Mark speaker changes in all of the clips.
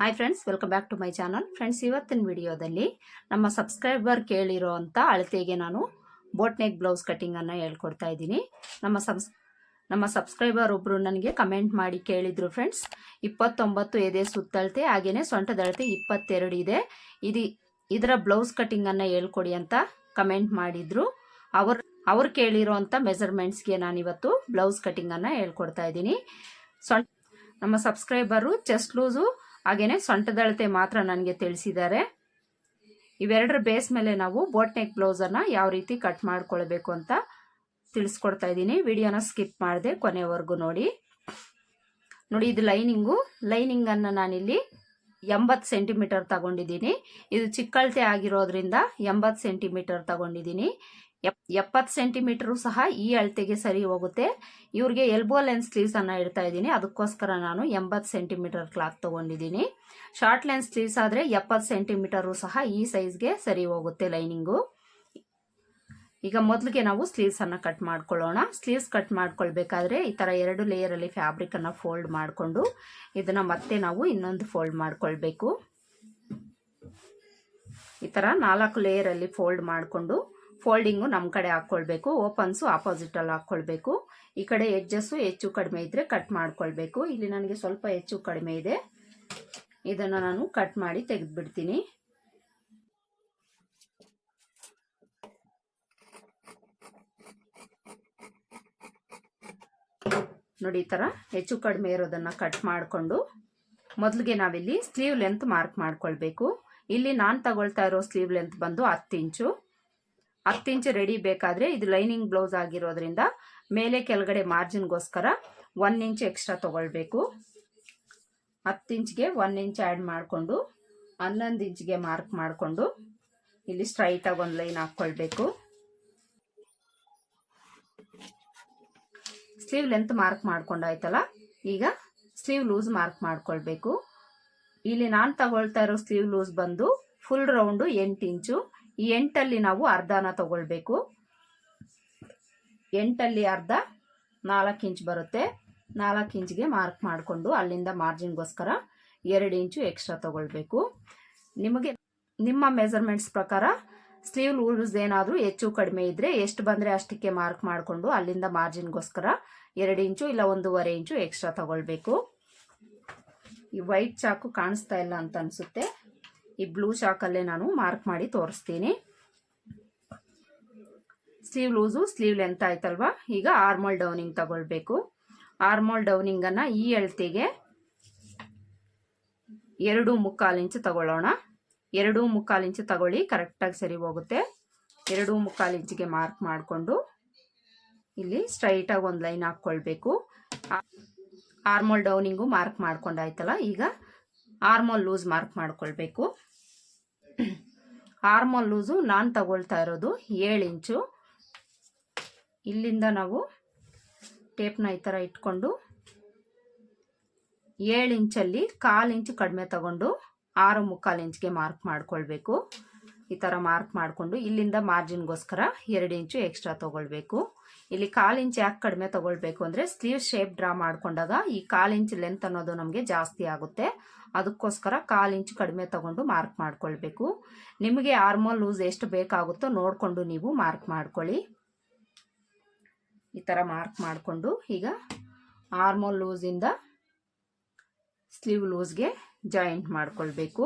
Speaker 1: Hi friends welcome back to my channel friends ಇವತ್ತಿನ ವಿಡಿಯೋದಲ್ಲಿ ನಮ್ಮ ಸಬ್ಸ್ಕ್ರೈಬರ್ ಕೇಳಿರೋ ಅಂಥ ಅಳತೆಗೆ ನಾನು ಬೋಟ್ ನೆಕ್ ಬ್ಲೌಸ್ ಕಟ್ಟಿಂಗನ್ನು ಹೇಳ್ಕೊಡ್ತಾ ಇದ್ದೀನಿ. ನಮ್ಮ ಸಬ್ಸ್ ನಮ್ಮ ಸಬ್ಸ್ಕ್ರೈಬರ್ ಒಬ್ಬರು ನನಗೆ ಕಮೆಂಟ್ ಮಾಡಿ ಕೇಳಿದರು ಫ್ರೆಂಡ್ಸ್ ಇಪ್ಪತ್ತೊಂಬತ್ತು ಎದೆ ಸುತ್ತಳತೆ ಹಾಗೆಯೇ ಸೊಂಟದಳತೆ ಇಪ್ಪತ್ತೆರಡು ಇದೆ. ಇದು ಇದರ ಬ್ಲೌಸ್ ಕಟ್ಟಿಂಗನ್ನು ಹೇಳ್ಕೊಡಿ ಅಂತ ಕಮೆಂಟ್ ಮಾಡಿದರು. ಅವರು, ಅವ್ರು ಕೇಳಿರೋ ಅಂಥ ಮೆಜರ್ಮೆಂಟ್ಸ್ಗೆ ನಾನಿವತ್ತು ಬ್ಲೌಸ್ ಕಟ್ಟಿಂಗನ್ನು ಹೇಳ್ಕೊಡ್ತಾ ಇದ್ದೀನಿ. ಸೊಂಟ ನಮ್ಮ ಸಬ್ಸ್ಕ್ರೈಬರು ಚೆಸ್ಟ್ ಲೂಸು ಹಾಗೆಯೇ ಸೊಂಟದಳತೆ ಮಾತ್ರ ನನಗೆ ತಿಳಿಸಿದ್ದಾರೆ. ಇವೆರಡರ ಬೇಸ್ ಮೇಲೆ ನಾವು ಬೋಟ್ ನೆಕ್ ಬ್ಲೌಸನ್ನು ಯಾವ ರೀತಿ ಕಟ್ ಮಾಡ್ಕೊಳ್ಬೇಕು ಅಂತ ತಿಳಿಸ್ಕೊಡ್ತಾ ಇದ್ದೀನಿ. ವಿಡಿಯೋನ ಸ್ಕಿಪ್ ಮಾಡಿದೆ ಕೊನೆವರೆಗೂ ನೋಡಿ. ನೋಡಿ, ಇದು ಲೈನಿಂಗು ಲೈನಿಂಗನ್ನು ನಾನಿಲ್ಲಿ ಎಂಬತ್ತು ಸೆಂಟಿಮೀಟರ್ ತಗೊಂಡಿದ್ದೀನಿ. ಇದು ಚಿಕ್ಕಳತೆ ಆಗಿರೋದ್ರಿಂದ ಎಂಬತ್ತು ಸೆಂಟಿಮೀಟರ್ ತಗೊಂಡಿದ್ದೀನಿ. ಎಪ್, ಎಪ್ಪತ್ತು ಸೆಂಟಿಮೀಟರು ಸಹ ಈ ಅಳತೆಗೆ ಸರಿ ಹೋಗುತ್ತೆ. ಇವ್ರಿಗೆ ಎಲ್ಬೋ ಲೆನ್ಸ್ ಸ್ಲೀವ್ಸ್ ಅನ್ನ ಇಡ್ತಾ ಇದ್ದೀನಿ. ಅದಕ್ಕೋಸ್ಕರ ನಾನು ಎಂಬತ್ತು ಸೆಂಟಿಮೀಟರ್ ಕ್ಲಾತ್ ತಗೊಂಡಿದ್ದೀನಿ. ಶಾರ್ಟ್ ಲೆನ್ಸ್ ಸ್ಲೀವ್ಸ್ ಆದರೆ ಎಪ್ಪತ್ತು ಸೆಂಟಿಮೀಟರು ಸಹ ಈ ಸೈಜ್ಗೆ ಸರಿ ಹೋಗುತ್ತೆ ಲೈನಿಂಗು ಈಗ ಮೊದಲಿಗೆ ನಾವು ಸ್ಲೀವ್ಸ್ ಅನ್ನ ಕಟ್ ಮಾಡ್ಕೊಳ್ಳೋಣ. ಸ್ಲೀವ್ಸ್ ಕಟ್ ಮಾಡ್ಕೊಳ್ಬೇಕಾದ್ರೆ ಈ ಥರ ಎರಡು ಲೇಯರಲ್ಲಿ ಫ್ಯಾಬ್ರಿಕ್ ಅನ್ನ ಫೋಲ್ಡ್ ಮಾಡಿಕೊಂಡು ಇದನ್ನ ಮತ್ತೆ ನಾವು ಇನ್ನೊಂದು ಫೋಲ್ಡ್ ಮಾಡ್ಕೊಳ್ಬೇಕು. ಈ ಥರ ನಾಲ್ಕು ಲೇಯರಲ್ಲಿ ಫೋಲ್ಡ್ ಮಾಡಿಕೊಂಡು ಫೋಲ್ಡಿಂಗು ನಮ್ಮ ಕಡೆ ಹಾಕ್ಕೊಳ್ಬೇಕು ಓಪನ್ಸು ಆಪೋಸಿಟಲ್ಲಿ ಹಾಕ್ಕೊಳ್ಬೇಕು ಈ ಕಡೆ ಎಡ್ಜಸ್ಸು ಹೆಚ್ಚು ಕಡಿಮೆ ಇದ್ದರೆ ಕಟ್ ಮಾಡ್ಕೊಳ್ಬೇಕು. ಇಲ್ಲಿ ನನಗೆ ಸ್ವಲ್ಪ ಹೆಚ್ಚು ಕಡಿಮೆ ಇದೆ. ಇದನ್ನು ನಾನು ಕಟ್ ಮಾಡಿ ತೆಗೆದುಬಿಡ್ತೀನಿ. ನೋಡಿ ಈ ಥರ ಹೆಚ್ಚು ಕಡಿಮೆ ಇರೋದನ್ನು ಕಟ್ ಮಾಡಿಕೊಂಡು, ಮೊದಲಿಗೆ ನಾವಿಲ್ಲಿ ಸ್ಲೀವ್ ಲೆಂತ್ ಮಾರ್ಕ್ ಮಾಡ್ಕೊಳ್ಬೇಕು. ಇಲ್ಲಿ ನಾನು ತಗೊಳ್ತಾ ಇರೋ ಸ್ಲೀವ್ ಲೆಂತ್ ಬಂದು ಹತ್ತು ಇಂಚು. ಹತ್ತು ಇಂಚು ರೆಡಿ ಬೇಕಾದರೆ ಇದು ಲೈನಿಂಗ್ ಬ್ಲೌಸ್ ಆಗಿರೋದ್ರಿಂದ ಮೇಲೆ ಕೆಳಗಡೆ ಮಾರ್ಜಿನ್ಗೋಸ್ಕರ ಒನ್ ಇಂಚ್ ಎಕ್ಸ್ಟ್ರಾ ತಗೊಳ್ಬೇಕು. ಹತ್ತು ಇಂಚ್ಗೆ ಒನ್ ಇಂಚ್ ಆ್ಯಡ್ ಮಾಡಿಕೊಂಡು ಹನ್ನೊಂದು ಇಂಚ್ಗೆ ಮಾರ್ಕ್ ಮಾಡಿಕೊಂಡು ಇಲ್ಲಿ ಸ್ಟ್ರೈಟಾಗಿ ಒಂದು ಲೈನ್ ಹಾಕ್ಕೊಳ್ಬೇಕು. ಸ್ಲೀವ್ ಲೆಂತ್ ಮಾರ್ಕ್ ಮಾಡ್ಕೊಂಡಾಯ್ತಲ್ಲ, ಈಗ ಸ್ಲೀವ್ ಲೂಸ್ ಮಾರ್ಕ್ ಮಾಡ್ಕೊಳ್ಬೇಕು. ಇಲ್ಲಿ ನಾನು ತಗೊಳ್ತಾ ಇರೋ ಸ್ಲೀವ್ ಲೂಸ್ ಬಂದು ಫುಲ್ ರೌಂಡು ಎಂಟು ಇಂಚು ಎಂಟಲ್ಲಿ ನಾವು ಅರ್ಧನ ತಗೊಳ್ಬೇಕು. ಎಂಟಲ್ಲಿ ಅರ್ಧ ನಾಲ್ಕು ಇಂಚ್ ಬರುತ್ತೆ. ನಾಲ್ಕು ಇಂಚ್ಗೆ ಮಾರ್ಕ್ ಮಾಡಿಕೊಂಡು ಅಲ್ಲಿಂದ ಮಾರ್ಜಿನ್ಗೋಸ್ಕರ ಎರಡು ಇಂಚು ಎಕ್ಸ್ಟ್ರಾ ತಗೊಳ್ಬೇಕು. ನಿಮಗೆ ನಿಮ್ಮ ಮೆಜರ್ಮೆಂಟ್ಸ್ ಪ್ರಕಾರ ಸ್ಲೀವ್ ಲೂಸ್ ಏನಾದರೂ ಹೆಚ್ಚು ಕಡಿಮೆ ಇದ್ದರೆ ಎಷ್ಟು ಬಂದರೆ ಅಷ್ಟಕ್ಕೆ ಮಾರ್ಕ್ ಮಾಡಿಕೊಂಡು ಅಲ್ಲಿಂದ ಮಾರ್ಜಿನ್ಗೋಸ್ಕರ ಎರಡು ಇಂಚು ಇಲ್ಲ ಒಂದೂವರೆ ಇಂಚು ಎಕ್ಸ್ಟ್ರಾ ತಗೊಳ್ಬೇಕು. ಈ ವೈಟ್ ಚಾಕು ಕಾಣಿಸ್ತಾ ಇಲ್ಲ ಅಂತ ಅನಿಸುತ್ತೆ. ಈ ಬ್ಲೂ ಚಾಕಲ್ಲೇ ನಾನು ಮಾರ್ಕ್ ಮಾಡಿ ತೋರಿಸ್ತೀನಿ. ಸ್ಲೀವ್ ಲೂಸು, ಸ್ಲೀವ್ ಲೆಂತ್ ಆಯ್ತಲ್ವಾ? ಈಗ ಆರ್ಮಲ್ ಡೌನಿಂಗ್ ತಗೊಳ್ಬೇಕು. ಆರ್ಮೋಲ್ ಡೌನಿಂಗನ್ನು ಈ ಅಳತೆಗೆ ಎರಡು ಮುಕ್ಕಾಲು ಇಂಚು ತಗೊಳ್ಳೋಣ. ಎರಡು ಮುಕ್ಕಾಲು ಇಂಚು ತಗೊಳ್ಳಿ, ಕರೆಕ್ಟಾಗಿ ಸರಿ ಹೋಗುತ್ತೆ. ಎರಡು ಮುಕ್ಕಾಲು ಇಂಚಿಗೆ ಮಾರ್ಕ್ ಮಾಡಿಕೊಂಡು ಇಲ್ಲಿ ಸ್ಟ್ರೈಟಾಗಿ ಒಂದು ಲೈನ್ ಹಾಕ್ಕೊಳ್ಬೇಕು. ಆರ್ಮೋಲ್ ಡೌನಿಂಗು ಮಾರ್ಕ್ ಮಾಡ್ಕೊಂಡಾಯ್ತಲ್ಲ, ಈಗ ಆರ್ಮೋಲ್ ಲೂಸ್ ಮಾರ್ಕ್ ಮಾಡ್ಕೊಳ್ಬೇಕು. ಆರ್ಮೋಲ್ ಲೂಸು ನಾನು ತಗೊಳ್ತಾ ಇರೋದು ಏಳು ಇಂಚು. ಇಲ್ಲಿಂದ ನಾವು ಟೇಪ್ನ ಈ ಥರ ಇಟ್ಕೊಂಡು ಏಳು ಇಂಚಲ್ಲಿ ಕಾಲು ಇಂಚು ಕಡಿಮೆ ತಗೊಂಡು ಆರು ಮುಕ್ಕಾಲು ಇಂಚ್ಗೆ ಮಾರ್ಕ್ ಮಾಡ್ಕೊಳ್ಬೇಕು. ಈ ಥರ ಮಾರ್ಕ್ ಮಾಡಿಕೊಂಡು ಇಲ್ಲಿಂದ ಮಾರ್ಜಿನ್ಗೋಸ್ಕರ ಎರಡು ಇಂಚು ಎಕ್ಸ್ಟ್ರಾ ತೊಗೊಳ್ಬೇಕು. ಇಲ್ಲಿ ಕಾಲು ಇಂಚು ಯಾಕೆ ಕಡಿಮೆ ತೊಗೊಳ್ಬೇಕು ಅಂದರೆ ಸ್ಲೀವ್ ಶೇಪ್ ಡ್ರಾ ಮಾಡ್ಕೊಂಡಾಗ ಈ ಕಾಲು ಇಂಚು ಲೆಂತ್ ಅನ್ನೋದು ನಮಗೆ ಜಾಸ್ತಿ ಆಗುತ್ತೆ. ಅದಕ್ಕೋಸ್ಕರ ಕಾಲು ಇಂಚು ಕಡಿಮೆ ತಗೊಂಡು ಮಾರ್ಕ್ ಮಾಡ್ಕೊಳ್ಬೇಕು. ನಿಮಗೆ ಆರ್ಮೋಲ್ ಲೂಸ್ ಎಷ್ಟು ಬೇಕಾಗುತ್ತೋ ನೋಡಿಕೊಂಡು ನೀವು ಮಾರ್ಕ್ ಮಾಡ್ಕೊಳ್ಳಿ. ಈ ಥರ ಮಾರ್ಕ್ ಮಾಡಿಕೊಂಡು ಈಗ ಆರ್ಮೋಲ್ ಲೂಸಿಂದ ಸ್ಲೀವ್ ಲೂಸ್ಗೆ ಜಾಯಿಂಟ್ ಮಾಡ್ಕೊಳ್ಬೇಕು.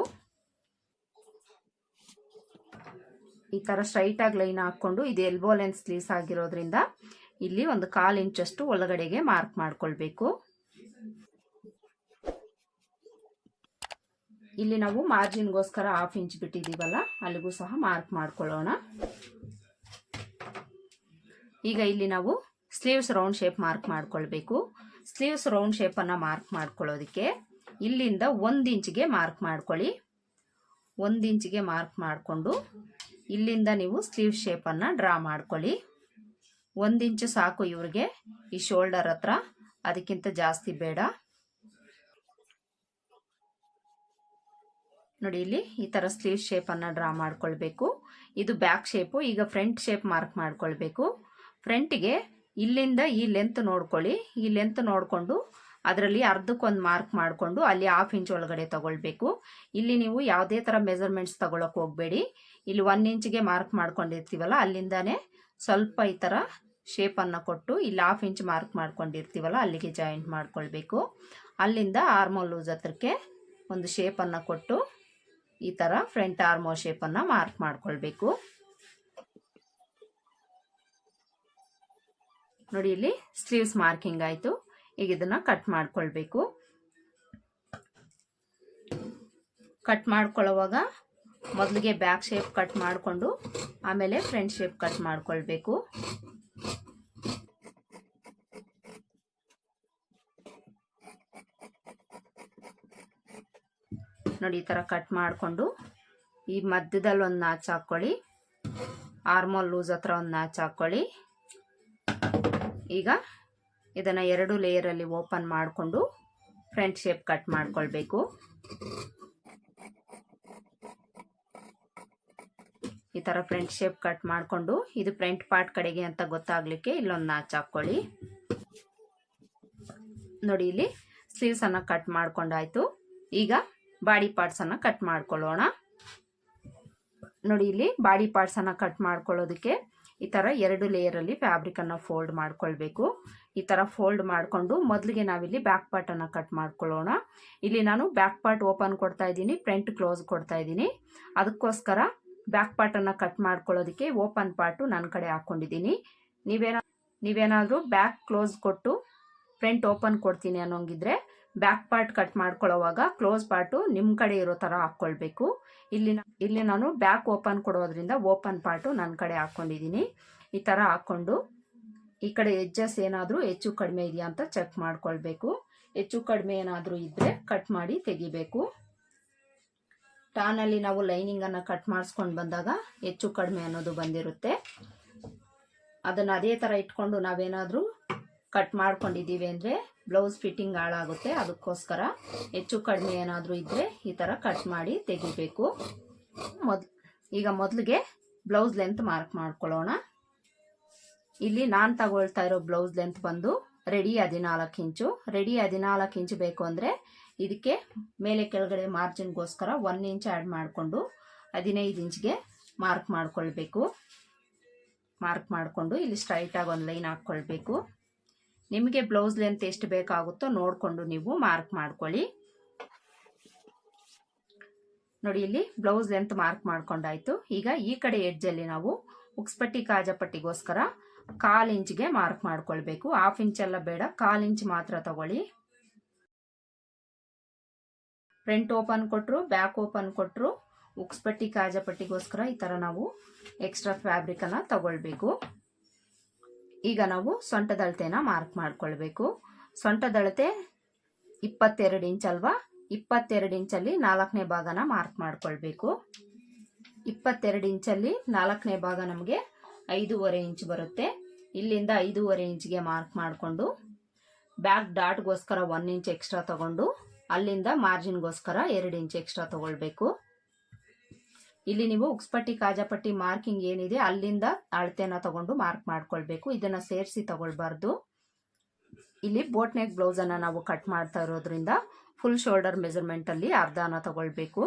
Speaker 1: ಈ ಥರ ಸ್ಟ್ರೈಟಾಗಿ ಲೈನ್ ಹಾಕ್ಕೊಂಡು ಇದು ಎಲ್ಬೋ ಲೆನ್ಸ್ ಸ್ಲೀವ್ಸ್ ಆಗಿರೋದ್ರಿಂದ ಇಲ್ಲಿ ಒಂದು ಕಾಲು ಇಂಚಷ್ಟು ಒಳಗಡೆಗೆ ಮಾರ್ಕ್ ಮಾಡ್ಕೊಳ್ಬೇಕು. ಇಲ್ಲಿ ನಾವು ಮಾರ್ಜಿನ್ಗೋಸ್ಕರ ಹಾಫ್ ಇಂಚ್ ಬಿಟ್ಟಿದ್ದೀವಲ್ಲ, ಅಲ್ಲಿಗೂ ಸಹ ಮಾರ್ಕ್ ಮಾಡ್ಕೊಳ್ಳೋಣ. ಈಗ ಇಲ್ಲಿ ನಾವು ಸ್ಲೀವ್ಸ್ ರೌಂಡ್ ಶೇಪ್ ಮಾರ್ಕ್ ಮಾಡ್ಕೊಳ್ಬೇಕು. ಸ್ಲೀವ್ಸ್ ರೌಂಡ್ ಶೇಪನ್ನು ಮಾರ್ಕ್ ಮಾಡ್ಕೊಳ್ಳೋದಕ್ಕೆ ಇಲ್ಲಿಂದ ಒಂದು ಇಂಚಿಗೆ ಮಾರ್ಕ್ ಮಾಡ್ಕೊಳ್ಳಿ. ಒಂದು ಇಂಚಿಗೆ ಮಾರ್ಕ್ ಮಾಡಿಕೊಂಡು ಇಲ್ಲಿಂದ ನೀವು ಸ್ಲೀವ್ ಶೇಪನ್ನು ಡ್ರಾ ಮಾಡ್ಕೊಳ್ಳಿ. ಒಂದು ಇಂಚು ಸಾಕು ಇವ್ರಿಗೆ. ಈ ಶೋಲ್ಡರ್ ಹತ್ರ. ಅದಕ್ಕಿಂತ ಜಾಸ್ತಿ ಬೇಡ. ನೋಡಿ, ಇಲ್ಲಿ ಈ ಥರ ಸ್ಲೀವ್ ಶೇಪನ್ನು ಡ್ರಾ ಮಾಡ್ಕೊಳ್ಬೇಕು. ಇದು ಬ್ಯಾಕ್ ಶೇಪು. ಈಗ ಫ್ರಂಟ್ ಶೇಪ್ ಮಾರ್ಕ್ ಮಾಡ್ಕೊಳ್ಬೇಕು. ಫ್ರಂಟಿಗೆ ಇಲ್ಲಿಂದ ಈ ಲೆಂತ್ ನೋಡ್ಕೊಳ್ಳಿ. ಈ ಲೆಂತ್ ನೋಡಿಕೊಂಡು ಅದರಲ್ಲಿ ಅರ್ಧಕ್ಕೊಂದು ಮಾರ್ಕ್ ಮಾಡಿಕೊಂಡು ಅಲ್ಲಿ ಹಾಫ್ ಇಂಚ್ ಒಳಗಡೆ ತಗೊಳ್ಬೇಕು. ಇಲ್ಲಿ ನೀವು ಯಾವುದೇ ಥರ ಮೆಸರ್ಮೆಂಟ್ಸ್ ತಗೊಳಕ್ಕೆ ಹೋಗಬೇಡಿ. ಇಲ್ಲಿ ಒನ್ ಇಂಚ್ಗೆ ಮಾರ್ಕ್ ಮಾಡ್ಕೊಂಡಿರ್ತೀವಲ್ಲ, ಅಲ್ಲಿಂದಾನೆ ಸ್ವಲ್ಪ ಈ ಥರ ಶೇಪನ್ನು ಕೊಟ್ಟು ಇಲ್ಲಿ ಹಾಫ್ ಇಂಚ್ ಮಾರ್ಕ್ ಮಾಡ್ಕೊಂಡಿರ್ತೀವಲ್ಲ, ಅಲ್ಲಿಗೆ ಜಾಯಿಂಟ್ ಮಾಡ್ಕೊಳ್ಬೇಕು. ಅಲ್ಲಿಂದ ಆರ್ಮೋ ಲೂಸ್ ಹತ್ರಕ್ಕೆ ಒಂದು ಶೇಪನ್ನು ಕೊಟ್ಟು ಈ ಥರ ಫ್ರಂಟ್ ಆರ್ಮೋ ಶೇಪನ್ನು ಮಾರ್ಕ್ ಮಾಡ್ಕೊಳ್ಬೇಕು. ನೋಡಿ ಇಲ್ಲಿ ಸ್ಲೀವ್ಸ್ ಮಾರ್ಕಿಂಗ್ ಆಯಿತು. ಈಗ ಇದನ್ನ ಕಟ್ ಮಾಡ್ಕೊಳ್ಬೇಕು. ಕಟ್ ಮಾಡ್ಕೊಳ್ಳೋವಾಗ ಮೊದಲಿಗೆ ಬ್ಯಾಕ್ ಶೇಪ್ ಕಟ್ ಮಾಡಿಕೊಂಡು ಆಮೇಲೆ ಫ್ರಂಟ್ ಶೇಪ್ ಕಟ್ ಮಾಡ್ಕೊಳ್ಬೇಕು. ನೋಡಿ ಈ ಥರ ಕಟ್ ಮಾಡಿಕೊಂಡು ಈ ಮಧ್ಯದಲ್ಲಿ ಒಂದು ನಾಚ್ ಹಾಕ್ಕೊಳ್ಳಿ. ಆರ್ಮೋಲ್ ಲೂಸ್ ಹತ್ರ ಒಂದು ನಾಚ್ ಹಾಕ್ಕೊಳ್ಳಿ. ಈಗ ಇದನ್ನು ಎರಡು ಲೇಯರಲ್ಲಿ ಓಪನ್ ಮಾಡಿಕೊಂಡು ಫ್ರಂಟ್ ಶೇಪ್ ಕಟ್ ಮಾಡ್ಕೊಳ್ಬೇಕು. ಈ ಥರ ಫ್ರಂಟ್ ಶೇಪ್ ಕಟ್ ಮಾಡಿಕೊಂಡು ಇದು ಫ್ರಂಟ್ ಪಾರ್ಟ್ ಕಡೆಗೆ ಅಂತ ಗೊತ್ತಾಗ್ಲಿಕ್ಕೆ ಇಲ್ಲೊಂದು ನಾಚ್ ಹಾಕ್ಕೊಳ್ಳಿ ನೋಡಿ ಇಲ್ಲಿ ಸ್ಲೀವ್ಸನ್ನು ಕಟ್ ಮಾಡ್ಕೊಂಡಾಯ್ತು. ಈಗ ಬಾಡಿ ಪಾರ್ಟ್ಸನ್ನು ಕಟ್ ಮಾಡ್ಕೊಳ್ಳೋಣ. ನೋಡಿ ಇಲ್ಲಿ ಬಾಡಿ ಪಾರ್ಟ್ಸನ್ನು ಕಟ್ ಮಾಡ್ಕೊಳ್ಳೋದಕ್ಕೆ ಈ ಥರ ಎರಡು ಲೇಯರಲ್ಲಿ ಫ್ಯಾಬ್ರಿಕನ್ನು ಫೋಲ್ಡ್ ಮಾಡ್ಕೊಳ್ಬೇಕು. ಈ ಥರ ಫೋಲ್ಡ್ ಮಾಡಿಕೊಂಡು ಮೊದಲಿಗೆ ನಾವಿಲ್ಲಿ ಬ್ಯಾಕ್ ಪಾರ್ಟನ್ನು ಕಟ್ ಮಾಡ್ಕೊಳ್ಳೋಣ. ಇಲ್ಲಿ ನಾನು ಬ್ಯಾಕ್ ಪಾರ್ಟ್ ಓಪನ್ ಕೊಡ್ತಾ ಇದ್ದೀನಿ ಫ್ರಂಟ್ ಕ್ಲೋಸ್ ಕೊಡ್ತಾ ಇದ್ದೀನಿ. ಅದಕ್ಕೋಸ್ಕರ ಬ್ಯಾಕ್ ಪಾರ್ಟನ್ನು ಕಟ್ ಮಾಡ್ಕೊಳ್ಳೋದಕ್ಕೆ ಓಪನ್ ಪಾರ್ಟು ನನ್ನ ಕಡೆ ಹಾಕ್ಕೊಂಡಿದ್ದೀನಿ. ನೀವೇನ, ನೀವೇನಾದರೂ ಬ್ಯಾಕ್ ಕ್ಲೋಸ್ ಕೊಟ್ಟು ಫ್ರಂಟ್ ಓಪನ್ ಕೊಡ್ತೀನಿ ಅನ್ನೋಂಗಿದ್ರೆ ಬ್ಯಾಕ್ ಪಾರ್ಟ್ ಕಟ್ ಮಾಡ್ಕೊಳ್ಳೋವಾಗ ಕ್ಲೋಸ್ ಪಾರ್ಟು ನಿಮ್ಮ ಕಡೆ ಇರೋ ಥರ ಹಾಕ್ಕೊಳ್ಬೇಕು. ಇಲ್ಲಿ ಇಲ್ಲಿ ನಾನು ಬ್ಯಾಕ್ ಓಪನ್ ಕೊಡೋದ್ರಿಂದ ಓಪನ್ ಪಾರ್ಟು ನನ್ನ ಕಡೆ ಹಾಕ್ಕೊಂಡಿದ್ದೀನಿ. ಈ ಥರ ಹಾಕ್ಕೊಂಡು ಈ ಕಡೆ ಎಜ್ಜಸ್ ಏನಾದರೂ ಹೆಚ್ಚು ಕಡಿಮೆ ಇದೆಯಾ ಅಂತ ಚೆಕ್ ಮಾಡ್ಕೊಳ್ಬೇಕು. ಹೆಚ್ಚು ಕಡಿಮೆ ಏನಾದರೂ ಇದ್ದರೆ ಕಟ್ ಮಾಡಿ ತೆಗಿಬೇಕು. ಟಾನಲ್ಲಿ ನಾವು ಲೈನಿಂಗನ್ನು ಕಟ್ ಮಾಡಿಸ್ಕೊಂಡು ಬಂದಾಗ ಹೆಚ್ಚು ಕಡಿಮೆ ಅನ್ನೋದು ಬಂದಿರುತ್ತೆ. ಅದನ್ನು ಅದೇ ಥರ ಇಟ್ಕೊಂಡು ನಾವೇನಾದರೂ ಕಟ್ ಮಾಡ್ಕೊಂಡಿದ್ದೀವಿ ಅಂದರೆ ಬ್ಲೌಸ್ ಫಿಟ್ಟಿಂಗ್ ಹಾಳಾಗುತ್ತೆ. ಅದಕ್ಕೋಸ್ಕರ ಹೆಚ್ಚು ಕಡಿಮೆ ಏನಾದರೂ ಇದ್ದರೆ ಈ ಥರ ಕಟ್ ಮಾಡಿ ತೆಗಿಬೇಕು. ಮೊದ್, ಈಗ ಮೊದಲಿಗೆ ಬ್ಲೌಸ್ ಲೆಂತ್ ಮಾರ್ಕ್ ಮಾಡ್ಕೊಳ್ಳೋಣ. ಇಲ್ಲಿ ನಾನು ತಗೊಳ್ತಾ ಇರೋ ಬ್ಲೌಸ್ ಲೆಂತ್ ಬಂದು ರೆಡಿ ಹದಿನಾಲ್ಕು ಇಂಚು. ರೆಡಿ ಹದಿನಾಲ್ಕು ಇಂಚು ಬೇಕು ಅಂದರೆ ಇದಕ್ಕೆ ಮೇಲೆ ಕೆಳಗಡೆ ಮಾರ್ಜಿನ್ಗೋಸ್ಕರ ಒನ್ ಇಂಚ್ ಆ್ಯಡ್ ಮಾಡಿಕೊಂಡು ಹದಿನೈದು ಇಂಚ್ಗೆ ಮಾರ್ಕ್ ಮಾಡಿಕೊಳ್ಬೇಕು. ಮಾರ್ಕ್ ಮಾಡಿಕೊಂಡು ಇಲ್ಲಿ ಸ್ಟ್ರೈಟಾಗಿ ಒಂದು ಲೈನ್ ಹಾಕ್ಕೊಳ್ಬೇಕು ನಿಮಗೆ ಬ್ಲೌಸ್ ಲೆಂತ್ ಎಷ್ಟು ಬೇಕಾಗುತ್ತೋ ನೋಡಿಕೊಂಡು ನೀವು ಮಾರ್ಕ್ ಮಾಡ್ಕೊಳ್ಳಿ. ನೋಡಿ ಇಲ್ಲಿ ಬ್ಲೌಸ್ ಲೆಂತ್ ಮಾರ್ಕ್ ಮಾಡ್ಕೊಂಡಾಯ್ತು. ಈಗ ಈ ಕಡೆ ಎಡ್ಜಲ್ಲಿ ನಾವು ಉಕ್ಸ್ಪಟ್ಟಿ ಕಾಜಪಟ್ಟಿಗೋಸ್ಕರ ಕಾಲು ಇಂಚ್ಗೆ ಮಾರ್ಕ್ ಮಾಡ್ಕೊಳ್ಬೇಕು. ಹಾಫ್ ಇಂಚ್ ಎಲ್ಲ ಬೇಡ, ಕಾಲು ಇಂಚ್ ಮಾತ್ರ ತಗೊಳ್ಳಿ. ಫ್ರಂಟ್ ಓಪನ್ ಕೊಟ್ಟರು ಬ್ಯಾಕ್ ಓಪನ್ ಕೊಟ್ಟರು ಉಕ್ಸ್ಪಟ್ಟಿ ಕಾಜಪಟ್ಟಿಗೋಸ್ಕರ ಈ ಥರ ನಾವು ಎಕ್ಸ್ಟ್ರಾ ಫ್ಯಾಬ್ರಿಕನ್ನು ತಗೊಳ್ಬೇಕು. ಈಗ ನಾವು ಸೊಂಟದಳತೆನ ಮಾರ್ಕ್ ಮಾಡ್ಕೊಳ್ಬೇಕು. ಸೊಂಟದಳತೆ ಇಪ್ಪತ್ತೆರಡು ಇಂಚ್ ಅಲ್ವಾ? ಇಪ್ಪತ್ತೆರಡು ಇಂಚಲ್ಲಿ ನಾಲ್ಕನೇ ಭಾಗನ ಮಾರ್ಕ್ ಮಾಡ್ಕೊಳ್ಬೇಕು. ಇಪ್ಪತ್ತೆರಡು ಇಂಚಲ್ಲಿ ನಾಲ್ಕನೇ ಭಾಗ ನಮಗೆ ಐದೂವರೆ ಇಂಚ್ ಬರುತ್ತೆ. ಇಲ್ಲಿಂದ ಐದೂವರೆ ಇಂಚ್ಗೆ ಮಾರ್ಕ್ ಮಾಡಿಕೊಂಡು, ಬ್ಯಾಕ್ ಡಾಟ್ಗೋಸ್ಕರ ಒನ್ ಇಂಚ್ ಎಕ್ಸ್ಟ್ರಾ ತಗೊಂಡು ಅಲ್ಲಿಂದ ಮಾರ್ಜಿನ್ಗೋಸ್ಕರ ಎರಡು ಇಂಚ್ ಎಕ್ಸ್ಟ್ರಾ ತಗೊಳ್ಬೇಕು. ಇಲ್ಲಿ ನೀವು ಉಕ್ಸ್ಪಟ್ಟಿ, ಕಾಜಾಪಟ್ಟಿ ಮಾರ್ಕಿಂಗ್ ಏನಿದೆ ಅಲ್ಲಿಂದ ಅಳತೆನ ತಗೊಂಡು ಮಾರ್ಕ್ ಮಾಡ್ಕೊಳ್ಬೇಕು. ಇದನ್ನ ಸೇರಿಸಿ ತಗೊಳ್ಬಾರ್ದು. ಇಲ್ಲಿ ಬೋಟ್ ನೆಕ್ ಬ್ಲೌಸನ್ನು ನಾವು ಕಟ್ ಮಾಡ್ತಾ ಇರೋದ್ರಿಂದ ಫುಲ್ ಶೋಲ್ಡರ್ ಮೆಜರ್ಮೆಂಟಲ್ಲಿ ಅರ್ಧನ ತಗೊಳ್ಬೇಕು.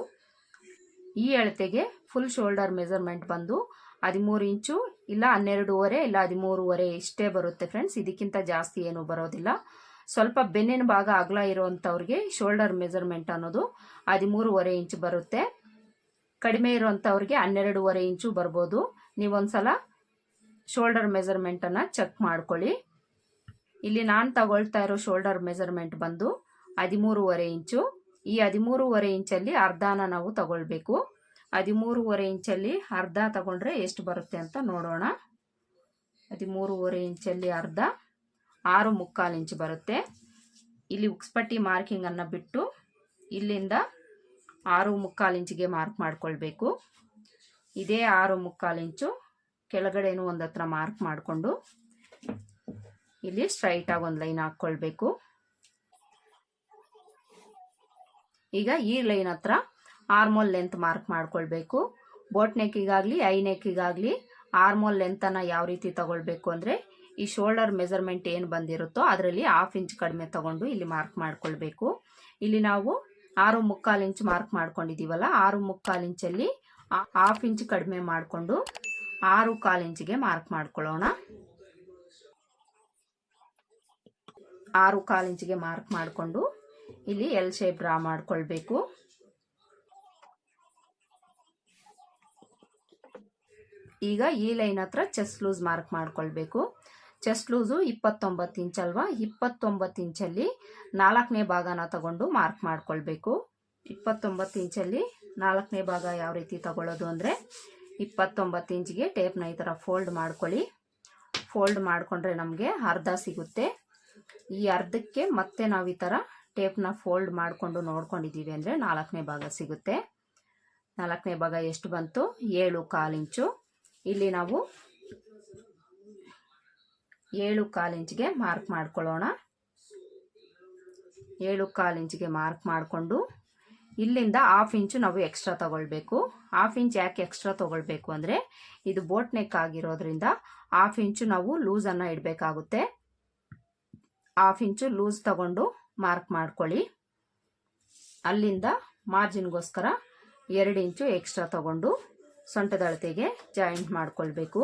Speaker 1: ಈ ಅಳತೆಗೆ ಫುಲ್ ಶೋಲ್ಡರ್ ಮೆಜರ್ಮೆಂಟ್ ಬಂದು ಹದಿಮೂರು ಇಂಚು ಇಲ್ಲ ಹನ್ನೆರಡೂವರೆ ಇಲ್ಲ ಹದಿಮೂರುವರೆ ಇಷ್ಟೇ ಬರುತ್ತೆ ಫ್ರೆಂಡ್ಸ್. ಇದಕ್ಕಿಂತ ಜಾಸ್ತಿ ಏನು ಬರೋದಿಲ್ಲ. ಸ್ವಲ್ಪ ಬೆನ್ನಿನ ಭಾಗ ಅಗಲ ಇರುವಂಥವ್ರಿಗೆ ಶೋಲ್ಡರ್ ಮೆಜರ್ಮೆಂಟ್ ಅನ್ನೋದು ಹದಿಮೂರುವರೆ ಇಂಚು ಬರುತ್ತೆ. ಕಡಿಮೆ ಇರುವಂಥವ್ರಿಗೆ ಹನ್ನೆರಡೂವರೆ ಇಂಚು ಬರ್ಬೋದು. ನೀವೊಂದ್ಸಲ ಶೋಲ್ಡರ್ ಮೆಜರ್ಮೆಂಟನ್ನು ಚೆಕ್ ಮಾಡ್ಕೊಳ್ಳಿ. ಇಲ್ಲಿ ನಾನು ತಗೊಳ್ತಾ ಇರೋ ಶೋಲ್ಡರ್ ಮೆಜರ್ಮೆಂಟ್ ಬಂದು ಹದಿಮೂರುವರೆ ಇಂಚು. ಈ ಹದಿಮೂರುವರೆ ಇಂಚಲ್ಲಿ ಅರ್ಧನ ನಾವು ತಗೊಳ್ಬೇಕು. ಹದಿಮೂರುವರೆ ಇಂಚಲ್ಲಿ ಅರ್ಧ ತಗೊಂಡ್ರೆ ಎಷ್ಟು ಬರುತ್ತೆ ಅಂತ ನೋಡೋಣ. ಹದಿಮೂರುವರೆ ಇಂಚಲ್ಲಿ ಅರ್ಧ. ಆರು ಮುಕ್ಕಾಲು ಇಂಚು ಬರುತ್ತೆ. ಇಲ್ಲಿ ಉಕ್ಸ್ಪಟ್ಟಿ ಮಾರ್ಕಿಂಗನ್ನು ಬಿಟ್ಟು ಇಲ್ಲಿಂದ ಆರು ಮುಕ್ಕಾಲು ಇಂಚಿಗೆ ಮಾರ್ಕ್ ಮಾಡಿಕೊಳ್ಬೇಕು. ಇದೇ ಆರು ಮುಕ್ಕಾಲು ಇಂಚು ಕೆಳಗಡೆನೂ ಒಂದು ಹತ್ರ ಮಾರ್ಕ್ ಮಾಡಿಕೊಂಡು ಇಲ್ಲಿ ಸ್ಟ್ರೈಟಾಗಿ ಒಂದು ಲೈನ್ ಹಾಕ್ಕೊಳ್ಬೇಕು ಈಗ ಈ ಲೈನ್ ಹತ್ರ ಆರ್ಮೋಲ್ ಲೆಂತ್ ಮಾರ್ಕ್ ಮಾಡಿಕೊಳ್ಬೇಕು. ಬೋಟ್ ನೆಕ್ಕಿಗಾಗಲಿ, ಐ ನೆಕ್ಕಿಗಾಗಲಿ ಆರ್ಮೋಲ್ ಲೆಂತನ್ನು ಯಾವ ರೀತಿ ತಗೊಳ್ಬೇಕು ಅಂದರೆ ಈ ಶೋಲ್ಡರ್ ಮೆಜರ್ಮೆಂಟ್ ಏನು ಬಂದಿರುತ್ತೋ ಅದರಲ್ಲಿ ಹಾಫ್ ಇಂಚ್ ಕಡಿಮೆ ತಗೊಂಡು ಇಲ್ಲಿ ಮಾರ್ಕ್ ಮಾಡ್ಕೊಳ್ಬೇಕು. ಇಲ್ಲಿ ನಾವು ಆರು ಮುಕ್ಕಾಲು ಇಂಚ್ ಮಾರ್ಕ್ ಮಾಡ್ಕೊಂಡಿದ್ದೀವಲ್ಲ ಆರು ಮುಕ್ಕಾಲು ಇಂಚಲ್ಲಿ ಹಾಫ್ ಇಂಚ್ ಕಡಿಮೆ ಮಾಡಿಕೊಂಡು ಆರು ಕಾಲು ಇಂಚಿಗೆ ಮಾರ್ಕ್ ಮಾಡ್ಕೊಳ್ಳೋಣ. ಆರು ಕಾಲು ಇಂಚಿಗೆ ಮಾರ್ಕ್ ಮಾಡಿಕೊಂಡು ಇಲ್ಲಿ ಎಲ್ ಶೇಪ್ ಡ್ರಾ ಮಾಡ್ಕೊಳ್ಬೇಕು. ಈಗ ಈ ಲೈನ್ ಹತ್ರ ಚೆಸ್ ಲೂಸ್ ಮಾರ್ಕ್ ಮಾಡ್ಕೊಳ್ಬೇಕು. ಚೆಸ್ಟ್ ಲೂಸು ಇಪ್ಪತ್ತೊಂಬತ್ತು ಇಂಚ್ ಅಲ್ವಾ? ಇಪ್ಪತ್ತೊಂಬತ್ತು ಇಂಚಲ್ಲಿ ನಾಲ್ಕನೇ ಭಾಗನ ತಗೊಂಡು ಮಾರ್ಕ್ ಮಾಡ್ಕೊಳ್ಬೇಕು. ಇಪ್ಪತ್ತೊಂಬತ್ತು ಇಂಚಲ್ಲಿ ನಾಲ್ಕನೇ ಭಾಗ ಯಾವ ರೀತಿ ತಗೊಳ್ಳೋದು ಅಂದರೆ ಇಪ್ಪತ್ತೊಂಬತ್ತು ಇಂಚಿಗೆ ಟೇಪ್ನ ಈ ಥರ ಫೋಲ್ಡ್ ಮಾಡ್ಕೊಳ್ಳಿ. ಫೋಲ್ಡ್ ಮಾಡಿಕೊಂಡ್ರೆ ನಮಗೆ ಅರ್ಧ ಸಿಗುತ್ತೆ. ಈ ಅರ್ಧಕ್ಕೆ ಮತ್ತೆ ನಾವು ಈ ಥರ ಟೇಪ್ನ ಫೋಲ್ಡ್ ಮಾಡಿಕೊಂಡು ನೋಡ್ಕೊಂಡಿದ್ದೀವಿ ಅಂದರೆ ನಾಲ್ಕನೇ ಭಾಗ ಸಿಗುತ್ತೆ. ನಾಲ್ಕನೇ ಭಾಗ ಎಷ್ಟು ಬಂತು? ಏಳು ಕಾಲು ಇಂಚು. ಇಲ್ಲಿ ನಾವು ಏಳು ಕಾಲು ಇಂಚಿಗೆ ಮಾರ್ಕ್ ಮಾಡ್ಕೊಳ್ಳೋಣ. ಏಳು ಕಾಲು ಇಂಚಿಗೆ ಮಾರ್ಕ್ ಮಾಡಿಕೊಂಡು ಇಲ್ಲಿಂದ ಹಾಫ್ ಇಂಚು ನಾವು ಎಕ್ಸ್ಟ್ರಾ ತಗೊಳ್ಬೇಕು. ಹಾಫ್ ಇಂಚ್ ಯಾಕೆ ಎಕ್ಸ್ಟ್ರಾ ತಗೊಳ್ಬೇಕು ಅಂದರೆ ಇದು ಬೋಟ್ ನೆಕ್ ಆಗಿರೋದ್ರಿಂದ ಹಾಫ್ ಇಂಚು ನಾವು ಲೂಸನ್ನು ಇಡಬೇಕಾಗುತ್ತೆ. ಹಾಫ್ ಇಂಚು ಲೂಸ್ ತಗೊಂಡು ಮಾರ್ಕ್ ಮಾಡ್ಕೊಳ್ಳಿ. ಅಲ್ಲಿಂದ ಮಾರ್ಜಿನ್ಗೋಸ್ಕರ ಎರಡು ಇಂಚು ಎಕ್ಸ್ಟ್ರಾ ತಗೊಂಡು ಸೊಂಟದಳತೆಗೆ ಜಾಯಿಂಟ್ ಮಾಡ್ಕೊಳ್ಬೇಕು.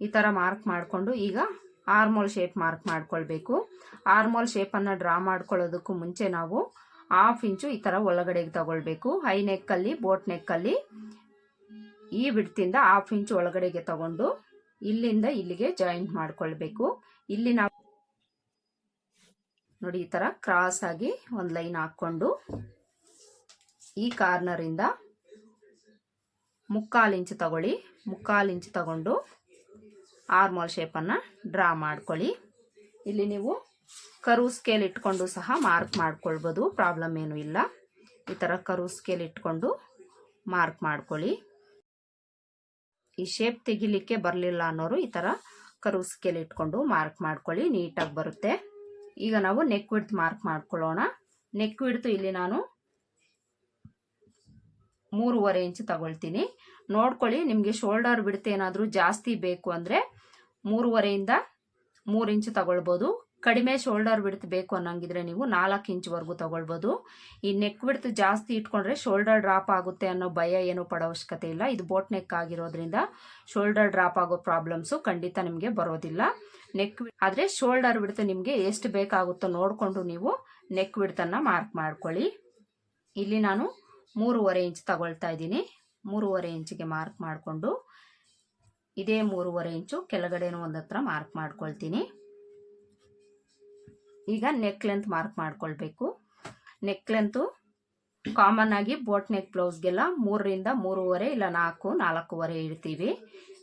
Speaker 1: ಈ ಥರ ಮಾರ್ಕ್ ಮಾಡಿಕೊಂಡು ಈಗ ಆರ್ಮೋಲ್ ಶೇಪ್ ಮಾರ್ಕ್ ಮಾಡ್ಕೊಳ್ಬೇಕು. ಆರ್ಮೋಲ್ ಶೇಪನ್ನು ಡ್ರಾ ಮಾಡ್ಕೊಳ್ಳೋದಕ್ಕೂ ಮುಂಚೆ ನಾವು ಹಾಫ್ ಇಂಚು ಈ ಥರ ಒಳಗಡೆಗೆ ತಗೊಳ್ಬೇಕು. ಹೈ ನೆಕ್ಕಲ್ಲಿ ಬೋಟ್ ನೆಕ್ಕಲ್ಲಿ ಈ ಬಿಡ್ತಿಂದ ಹಾಫ್ ಇಂಚು ಒಳಗಡೆಗೆ ತಗೊಂಡು ಇಲ್ಲಿಂದ ಇಲ್ಲಿಗೆ ಜಾಯಿಂಟ್ ಮಾಡ್ಕೊಳ್ಬೇಕು. ಇಲ್ಲಿ ನಾವು ನೋಡಿ ಈ ಥರ ಕ್ರಾಸ್ ಆಗಿ ಒಂದು ಲೈನ್ ಹಾಕ್ಕೊಂಡು ಈ ಕಾರ್ನರಿಂದ ಮುಕ್ಕಾಲು ಇಂಚು ತಗೊಳ್ಳಿ. ಮುಕ್ಕಾಲು ಇಂಚು ತಗೊಂಡು ಆರ್ಮೋಲ್ ಶೇಪನ್ನು ಡ್ರಾ ಮಾಡ್ಕೊಳ್ಳಿ. ಇಲ್ಲಿ ನೀವು ಕರು ಸ್ಕೇಲ್ ಇಟ್ಕೊಂಡು ಸಹ ಮಾರ್ಕ್ ಮಾಡ್ಕೊಳ್ಬೋದು ಪ್ರಾಬ್ಲಮ್ ಏನೂ ಇಲ್ಲ. ಈ ಥರ ಕರು ಸ್ಕೇಲ್ ಇಟ್ಕೊಂಡು ಮಾರ್ಕ್ ಮಾಡ್ಕೊಳ್ಳಿ. ಈ ಶೇಪ್ ತೆಗಿಲಿಕ್ಕೆ ಬರಲಿಲ್ಲ ಅನ್ನೋರು ಈ ಥರ ಕರು ಸ್ಕೇಲ್ ಇಟ್ಕೊಂಡು ಮಾರ್ಕ್ ಮಾಡ್ಕೊಳ್ಳಿ ನೀಟಾಗಿ ಬರುತ್ತೆ. ಈಗ ನಾವು ನೆಕ್ ವಿಡ್ತ್ ಮಾರ್ಕ್ ಮಾಡ್ಕೊಳ್ಳೋಣ. ನೆಕ್ ವಿಡ್ತು ಇಲ್ಲಿ ನಾನು ಮೂರುವರೆ ಇಂಚ್ ತಗೊಳ್ತೀನಿ. ನೋಡ್ಕೊಳ್ಳಿ, ನಿಮಗೆ ಶೋಲ್ಡರ್ ಬಿಡ್ತೇನಾದರೂ ಜಾಸ್ತಿ ಬೇಕು ಅಂದರೆ ಮೂರುವರೆಯಿಂದ ಮೂರು ಇಂಚ್ ತಗೊಳ್ಬೋದು. ಕಡಿಮೆ ಶೋಲ್ಡರ್ ಬಿಡ್ತು ಬೇಕು ಅನ್ನಂಗಿದ್ರೆ ನೀವು ನಾಲ್ಕು ಇಂಚ್ವರೆಗೂ ತಗೊಳ್ಬೋದು. ಈ ನೆಕ್ ಬಿಡ್ತು ಜಾಸ್ತಿ ಇಟ್ಕೊಂಡ್ರೆ ಶೋಲ್ಡರ್ ಡ್ರಾಪ್ ಆಗುತ್ತೆ ಅನ್ನೋ ಭಯ ಏನು ಪಡೋ ಅವಶ್ಯಕತೆ ಇಲ್ಲ. ಇದು ಬೋಟ್ ನೆಕ್ ಆಗಿರೋದ್ರಿಂದ ಶೋಲ್ಡರ್ ಡ್ರಾಪ್ ಆಗೋ ಪ್ರಾಬ್ಲಮ್ಸು ಖಂಡಿತ ನಿಮಗೆ ಬರೋದಿಲ್ಲ. ನೆಕ್ ಆದರೆ ಶೋಲ್ಡರ್ ಬಿಡ್ತು ನಿಮಗೆ ಎಷ್ಟು ಬೇಕಾಗುತ್ತೋ ನೋಡಿಕೊಂಡು ನೀವು ನೆಕ್ ಬಿಡ್ತನ್ನು ಮಾರ್ಕ್ ಮಾಡ್ಕೊಳ್ಳಿ. ಇಲ್ಲಿ ನಾನು ಮೂರುವರೆ ಇಂಚ್ ತಗೊಳ್ತಾ ಇದ್ದೀನಿ. ಮೂರುವರೆ ಇಂಚಿಗೆ ಮಾರ್ಕ್ ಮಾಡಿಕೊಂಡು ಇದೇ ಮೂರುವರೆ ಇಂಚು ಕೆಳಗಡೆನೂ ಒಂದು ಹತ್ರ ಮಾರ್ಕ್ ಮಾಡ್ಕೊಳ್ತೀನಿ. ಈಗ ನೆಕ್ ಲೆಂತ್ ಮಾರ್ಕ್ ಮಾಡ್ಕೊಳ್ಬೇಕು. ನೆಕ್ ಲೆಂತು ಕಾಮನ್ ಆಗಿ ಬೋಟ್ ನೆಕ್ ಬ್ಲೌಸ್ಗೆಲ್ಲ ಮೂರರಿಂದ ಮೂರುವರೆ ಇಲ್ಲ ನಾಲ್ಕು, ನಾಲ್ಕೂವರೆ ಇಡ್ತೀವಿ.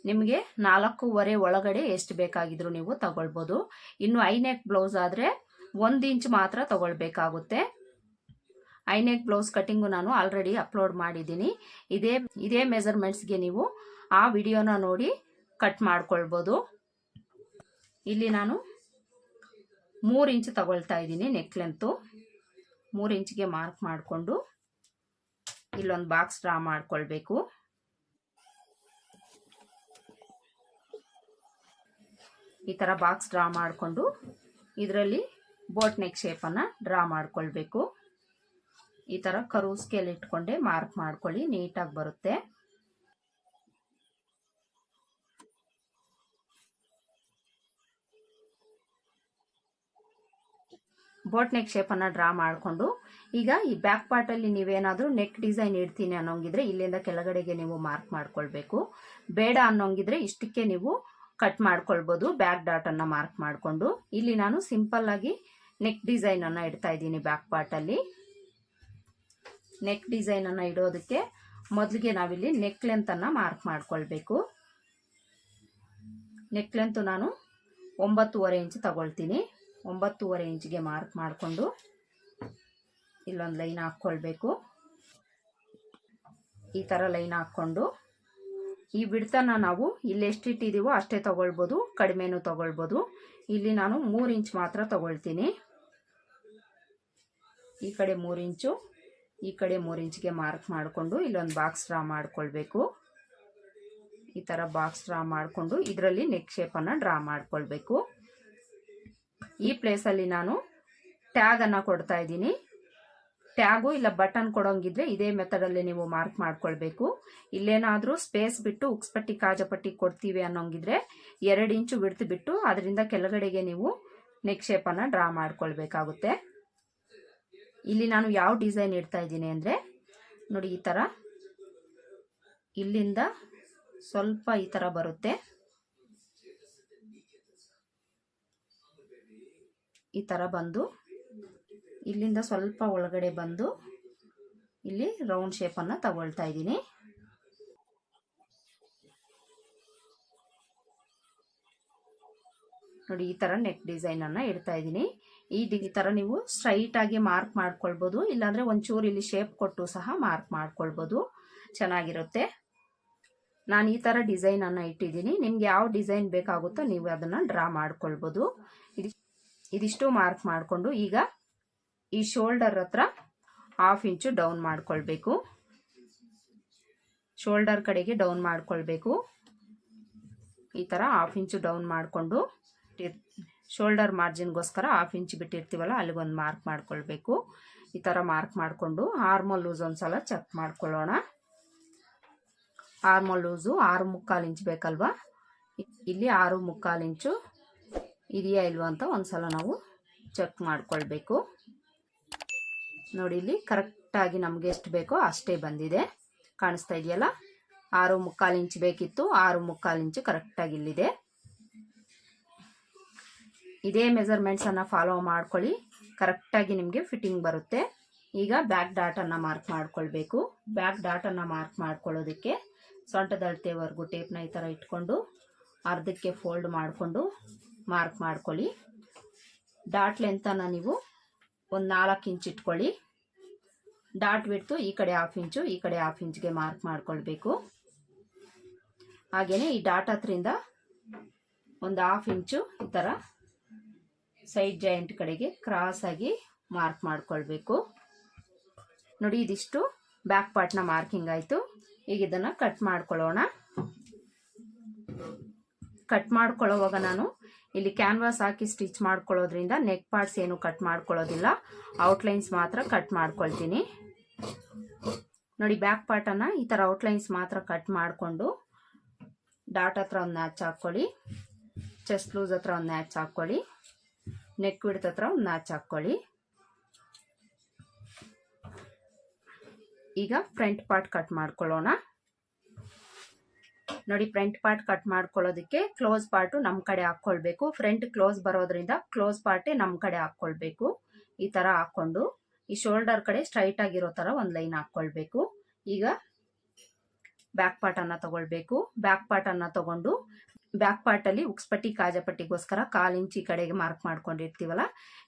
Speaker 1: ನಿಮಗೆ ನಾಲ್ಕೂವರೆ ಒಳಗಡೆ ಎಷ್ಟು ಬೇಕಾಗಿದ್ರು ನೀವು ತಗೊಳ್ಬೋದು. ಇನ್ನು ಐ ನೆಕ್ ಬ್ಲೌಸ್ ಆದರೆ ಒಂದು ಇಂಚ್ ಮಾತ್ರ ತಗೊಳ್ಬೇಕಾಗುತ್ತೆ. ಐ ನೆಕ್ ಬ್ಲೌಸ್ ಕಟಿಂಗು ನಾನು ಆಲ್ರೆಡಿ ಅಪ್ಲೋಡ್ ಮಾಡಿದ್ದೀನಿ. ಇದೇ ಇದೇ ಮೆಜರ್ಮೆಂಟ್ಸ್ಗೆ ನೀವು ಆ ವಿಡಿಯೋನ ನೋಡಿ ಕಟ್ ಮಾಡ್ಕೊಳ್ಬೋದು. ಇಲ್ಲಿ ನಾನು ಮೂರು ಇಂಚ್ ತಗೊಳ್ತಾ ಇದ್ದೀನಿ ನೆಕ್ ಲೆಂತು ಮೂರು ಇಂಚಿಗೆ ಮಾರ್ಕ್ ಮಾಡಿಕೊಂಡು ಇಲ್ಲೊಂದು ಬಾಕ್ಸ್ ಡ್ರಾ ಮಾಡ್ಕೊಳ್ಬೇಕು. ಈ ಥರ ಬಾಕ್ಸ್ ಡ್ರಾ ಮಾಡಿಕೊಂಡು ಇದರಲ್ಲಿ ಬೋಟ್ ನೆಕ್ ಶೇಪನ್ನು ಡ್ರಾ ಮಾಡ್ಕೊಳ್ಬೇಕು. ಈ ಥರ ಕರು ಸ್ಕೇಲ್ ಇಟ್ಕೊಂಡೆ ಮಾರ್ಕ್ ಮಾಡ್ಕೊಳ್ಳಿ ನೀಟಾಗಿ ಬರುತ್ತೆ. ಬೋಟ್ ನೆಕ್ ಶೇಪನ್ನು ಡ್ರಾ ಮಾಡಿಕೊಂಡು, ಈಗ ಈ ಬ್ಯಾಕ್ ಪಾರ್ಟಲ್ಲಿ ನೀವೇನಾದರೂ ನೆಕ್ ಡಿಸೈನ್ ಇಡ್ತೀನಿ ಅನ್ನೋಂಗಿದ್ರೆ ಇಲ್ಲಿಂದ ಕೆಳಗಡೆಗೆ ನೀವು ಮಾರ್ಕ್ ಮಾಡ್ಕೊಳ್ಬೇಕು. ಬೇಡ ಅನ್ನೋಂಗಿದ್ರೆ ಇಷ್ಟಕ್ಕೆ ನೀವು ಕಟ್ ಮಾಡ್ಕೊಳ್ಬೋದು ಬ್ಯಾಕ್ ಡಾಟನ್ನು ಮಾರ್ಕ್ ಮಾಡಿಕೊಂಡು. ಇಲ್ಲಿ ನಾನು ಸಿಂಪಲ್ ಆಗಿ ನೆಕ್ ಡಿಸೈನನ್ನು ಇಡ್ತಾ ಇದ್ದೀನಿ ಬ್ಯಾಕ್ ಪಾರ್ಟಲ್ಲಿ ನೆಕ್ ಡಿಸೈನನ್ನು ಇಡೋದಕ್ಕೆ ಮೊದಲಿಗೆ ನಾವಿಲ್ಲಿ ನೆಕ್ ಲೆಂತನ್ನು ಮಾರ್ಕ್ ಮಾಡ್ಕೊಳ್ಬೇಕು. ನೆಕ್ ಲೆಂತು ನಾನು ಒಂಬತ್ತುವರೆ ಇಂಚ್ ತಗೊಳ್ತೀನಿ. ಒಂಬತ್ತೂವರೆ ಇಂಚಿಗೆ ಮಾರ್ಕ್ ಮಾಡಿಕೊಂಡು ಇಲ್ಲೊಂದು ಲೈನ್ ಹಾಕ್ಕೊಳ್ಬೇಕು. ಈ ಥರ ಲೈನ್ ಹಾಕ್ಕೊಂಡು ಈ ಬಿಡ್ತನ ನಾವು ಇಲ್ಲಿ ಎಷ್ಟಿಟ್ಟಿದ್ದೀವೋ ಅಷ್ಟೇ ತಗೊಳ್ಬೋದು, ಕಡಿಮೆನೂ ತಗೊಳ್ಬೋದು. ಇಲ್ಲಿ ನಾನು ಮೂರು ಇಂಚ್ ಮಾತ್ರ ತಗೊಳ್ತೀನಿ. ಈ ಕಡೆ ಮೂರು ಇಂಚು, ಈ ಕಡೆ ಮೂರು ಇಂಚಿಗೆ ಮಾರ್ಕ್ ಮಾಡಿಕೊಂಡು ಇಲ್ಲೊಂದು ಬಾಕ್ಸ್ ಡ್ರಾ ಮಾಡಿಕೊಳ್ಬೇಕು. ಈ ಥರ ಬಾಕ್ಸ್ ಡ್ರಾ ಮಾಡಿಕೊಂಡು ಇದರಲ್ಲಿ ನೆಕ್ ಶೇಪನ್ನು ಡ್ರಾ ಮಾಡ್ಕೊಳ್ಬೇಕು. ಈ ಪ್ಲೇಸಲ್ಲಿ ನಾನು ಟ್ಯಾಗನ್ನು ಕೊಡ್ತಾ ಇದ್ದೀನಿ. ಟ್ಯಾಗು ಇಲ್ಲ ಬಟನ್ ಕೊಡೋಂಗಿದ್ರೆ ಇದೇ ಮೆಥಡಲ್ಲಿ ನೀವು ಮಾರ್ಕ್ ಮಾಡ್ಕೊಳ್ಬೇಕು. ಇಲ್ಲೇನಾದರೂ ಸ್ಪೇಸ್ ಬಿಟ್ಟು ಉಕ್ಸ್ಪಟ್ಟಿ, ಕಾಜಪಟ್ಟಿ ಕೊಡ್ತೀವಿ ಅನ್ನೋಂಗಿದ್ರೆ ಎರಡು ಇಂಚು ಬಿಡ್ತು ಬಿಟ್ಟು ಅದರಿಂದ ಕೆಳಗಡೆಗೆ ನೀವು ನೆಕ್ ಶೇಪನ್ನು ಡ್ರಾ ಮಾಡ್ಕೊಳ್ಬೇಕಾಗುತ್ತೆ. ಇಲ್ಲಿ ನಾನು ಯಾವ ಡಿಸೈನ್ ಇಡ್ತಾ ಇದ್ದೀನಿ ಅಂದರೆ ನೋಡಿ ಈ ಥರ ಇಲ್ಲಿಂದ ಸ್ವಲ್ಪ ಈ ಥರ ಬರುತ್ತೆ. ಈ ಥರ ಬಂದು ಇಲ್ಲಿಂದ ಸ್ವಲ್ಪ ಒಳಗಡೆ ಬಂದು ಇಲ್ಲಿ ರೌಂಡ್ ಶೇಪನ್ನು ತಗೊಳ್ತಾ ಇದ್ದೀನಿ. ನೋಡಿ, ಈ ಥರ ನೆಕ್ ಡಿಸೈನನ್ನು ಇಡ್ತಾ ಇದ್ದೀನಿ. ಈ ಡಿ- ಥರ ನೀವು ಸ್ಟ್ರೈಟಾಗಿ ಮಾರ್ಕ್ ಮಾಡ್ಕೊಳ್ಬೋದು. ಇಲ್ಲಾಂದರೆ ಒಂಚೂರು ಇಲ್ಲಿ ಶೇಪ್ ಕೊಟ್ಟು ಸಹ ಮಾರ್ಕ್ ಮಾಡ್ಕೊಳ್ಬೋದು. ಚೆನ್ನಾಗಿರುತ್ತೆ. ನಾನು ಈ ಥರ ಡಿಸೈನನ್ನು ಇಟ್ಟಿದ್ದೀನಿ. ನಿಮ್ಗೆ ಯಾವ ಡಿಸೈನ್ ಬೇಕಾಗುತ್ತೋ ನೀವು ಅದನ್ನು ಡ್ರಾ ಮಾಡ್ಕೊಳ್ಬೋದು. ಇದು ಇದಿಷ್ಟು ಮಾರ್ಕ್ ಮಾಡಿಕೊಂಡು ಈಗ ಈ ಶೋಲ್ಡರ್ ಹತ್ರ ಹಾಫ್ ಇಂಚು ಡೌನ್ ಮಾಡಿಕೊಳ್ಬೇಕು. ಶೋಲ್ಡರ್ ಕಡೆಗೆ ಡೌನ್ ಮಾಡಿಕೊಳ್ಬೇಕು. ಈ ಥರ ಹಾಫ್ ಇಂಚು ಡೌನ್ ಮಾಡಿಕೊಂಡು ಶೋಲ್ಡರ್ ಮಾರ್ಜಿನ್ಗೋಸ್ಕರ ಹಾಫ್ ಇಂಚ್ ಬಿಟ್ಟಿರ್ತೀವಲ್ಲ ಅಲ್ಲಿಗೊಂದು ಮಾರ್ಕ್ ಮಾಡ್ಕೊಳ್ಬೇಕು. ಈ ಥರ ಮಾರ್ಕ್ ಮಾಡಿಕೊಂಡು ಆರ್ಮಲ್ ಲೂಸ್ ಒಂದು ಸಲ ಚೆಕ್ ಮಾಡ್ಕೊಳ್ಳೋಣ. ಆರ್ಮಲ್ ಲೂಸು ಆರು ಮುಕ್ಕಾಲು ಇಂಚ್ ಬೇಕಲ್ವಾ? ಇಲ್ಲಿ ಆರು ಮುಕ್ಕಾಲು ಇಂಚು ಇದೆಯಾ ಇಲ್ವಾ ಅಂತ ಒಂದ್ಸಲ ನಾವು ಚೆಕ್ ಮಾಡಿಕೊಳ್ಬೇಕು. ನೋಡಿ ಇಲ್ಲಿ ಕರೆಕ್ಟಾಗಿ ನಮಗೆ ಎಷ್ಟು ಬೇಕೋ ಅಷ್ಟೇ ಬಂದಿದೆ. ಕಾಣಿಸ್ತಾ ಇದೆಯಲ್ಲ? ಆರು ಮುಕ್ಕಾಲು ಇಂಚ್ ಬೇಕಿತ್ತು. ಆರು ಮುಕ್ಕಾಲು ಇಂಚು ಕರೆಕ್ಟಾಗಿ ಇಲ್ಲಿದೆ. ಇದೇ ಮೆಜರ್ಮೆಂಟ್ಸನ್ನು ಫಾಲೋ ಮಾಡ್ಕೊಳ್ಳಿ. ಕರೆಕ್ಟಾಗಿ ನಿಮಗೆ ಫಿಟ್ಟಿಂಗ್ ಬರುತ್ತೆ. ಈಗ ಬ್ಯಾಕ್ ಡಾಟನ್ನು ಮಾರ್ಕ್ ಮಾಡ್ಕೊಳ್ಬೇಕು. ಬ್ಯಾಕ್ ಡಾಟನ್ನು ಮಾರ್ಕ್ ಮಾಡ್ಕೊಳ್ಳೋದಕ್ಕೆ ಸೊಂಟದ ಅಳತೆವರೆಗೂ ಟೇಪ್ನ ಈ ಥರ ಇಟ್ಕೊಂಡು ಅರ್ಧಕ್ಕೆ ಫೋಲ್ಡ್ ಮಾಡಿಕೊಂಡು ಮಾರ್ಕ್ ಮಾಡ್ಕೊಳ್ಳಿ. ಡಾಟ್ ಲೆಂತನ ನೀವು ಒಂದು ನಾಲ್ಕು ಇಂಚ್ ಇಟ್ಕೊಳ್ಳಿ. ಡಾಟ್ ಬಿಟ್ಟು ಈ ಕಡೆ ಹಾಫ್ ಇಂಚು, ಈ ಕಡೆ ಹಾಫ್ ಇಂಚ್ಗೆ ಮಾರ್ಕ್ ಮಾಡ್ಕೊಳ್ಬೇಕು. ಹಾಗೆಯೇ ಈ ಡಾಟ್ ಹತ್ರಿಂದ ಒಂದು ಹಾಫ್ ಇಂಚು ಈ ಥರ ಸೈಡ್ ಜಾಯಿಂಟ್ ಕಡೆಗೆ ಕ್ರಾಸ್ ಆಗಿ ಮಾರ್ಕ್ ಮಾಡ್ಕೊಳ್ಬೇಕು. ನೋಡಿ, ಇದಿಷ್ಟು ಬ್ಯಾಕ್ ಪಾರ್ಟ್ನ ಮಾರ್ಕಿಂಗ್ ಆಯಿತು. ಈಗ ಇದನ್ನು ಕಟ್ ಮಾಡ್ಕೊಳ್ಳೋಣ. ಕಟ್ ಮಾಡ್ಕೊಳ್ಳೋವಾಗ ನಾನು ಇಲ್ಲಿ ಕ್ಯಾನ್ವಾಸ್ ಹಾಕಿ ಸ್ಟಿಚ್ ಮಾಡ್ಕೊಳ್ಳೋದ್ರಿಂದ ನೆಕ್ ಪಾರ್ಟ್ಸ್ ಏನು ಕಟ್ ಮಾಡ್ಕೊಳ್ಳೋದಿಲ್ಲ. ಔಟ್ಲೈನ್ಸ್ ಮಾತ್ರ ಕಟ್ ಮಾಡ್ಕೊಳ್ತೀನಿ. ನೋಡಿ, ಬ್ಯಾಕ್ ಪಾರ್ಟನ್ನು ಈ ಥರ ಔಟ್ಲೈನ್ಸ್ ಮಾತ್ರ ಕಟ್ ಮಾಡಿಕೊಂಡು ಡಾಟ್ ಹತ್ರ ಒಂದು ನ್ಯಾಚ್ ಹಾಕ್ಕೊಳ್ಳಿ. ಚೆಸ್ಟ್ ಲೂಸ್ ಹತ್ರ ಒಂದು ನ್ಯಾಚ್ ಹಾಕ್ಕೊಳ್ಳಿ. ನೆಕ್ ವಿಡ್ತ್ ಹತ್ರ ಒಂದು ನ್ಯಾಚ್ ಹಾಕ್ಕೊಳ್ಳಿ. ಈಗ ಫ್ರಂಟ್ ಪಾರ್ಟ್ ಕಟ್ ಮಾಡ್ಕೊಳ್ಳೋಣ. ನೋಡಿ ಫ್ರಂಟ್ ಪಾರ್ಟ್ ಕಟ್ ಮಾಡ್ಕೊಳ್ಳೋದಕ್ಕೆ ಕ್ಲೋಸ್ ಪಾರ್ಟು ನಮ್ಮ ಕಡೆ ಹಾಕ್ಕೊಳ್ಬೇಕು. ಫ್ರಂಟ್ ಕ್ಲೋಸ್ ಬರೋದ್ರಿಂದ ಕ್ಲೋಸ್ ಪಾರ್ಟೇ ನಮ್ಮ ಕಡೆ ಹಾಕ್ಕೊಳ್ಬೇಕು. ಈ ಥರ ಹಾಕ್ಕೊಂಡು ಈ ಶೋಲ್ಡರ್ ಕಡೆ ಸ್ಟ್ರೈಟ್ ಆಗಿರೋ ಥರ ಒಂದು ಲೈನ್ ಹಾಕ್ಕೊಳ್ಬೇಕು. ಈಗ ಬ್ಯಾಕ್ ಪಾರ್ಟನ್ನು ತಗೊಳ್ಬೇಕು. ಬ್ಯಾಕ್ ಪಾರ್ಟನ್ನು ತಗೊಂಡು ಬ್ಯಾಕ್ ಪಾರ್ಟಲ್ಲಿ ಉಕ್ಸ್ಪಟ್ಟಿ ಕಾಜಪಟ್ಟಿಗೋಸ್ಕರ ಕಾಲು ಇಂಚಿ ಕಡೆಗೆ ಮಾರ್ಕ್ ಮಾಡ್ಕೊಂಡಿರ್ತೀವಲ್ಲ,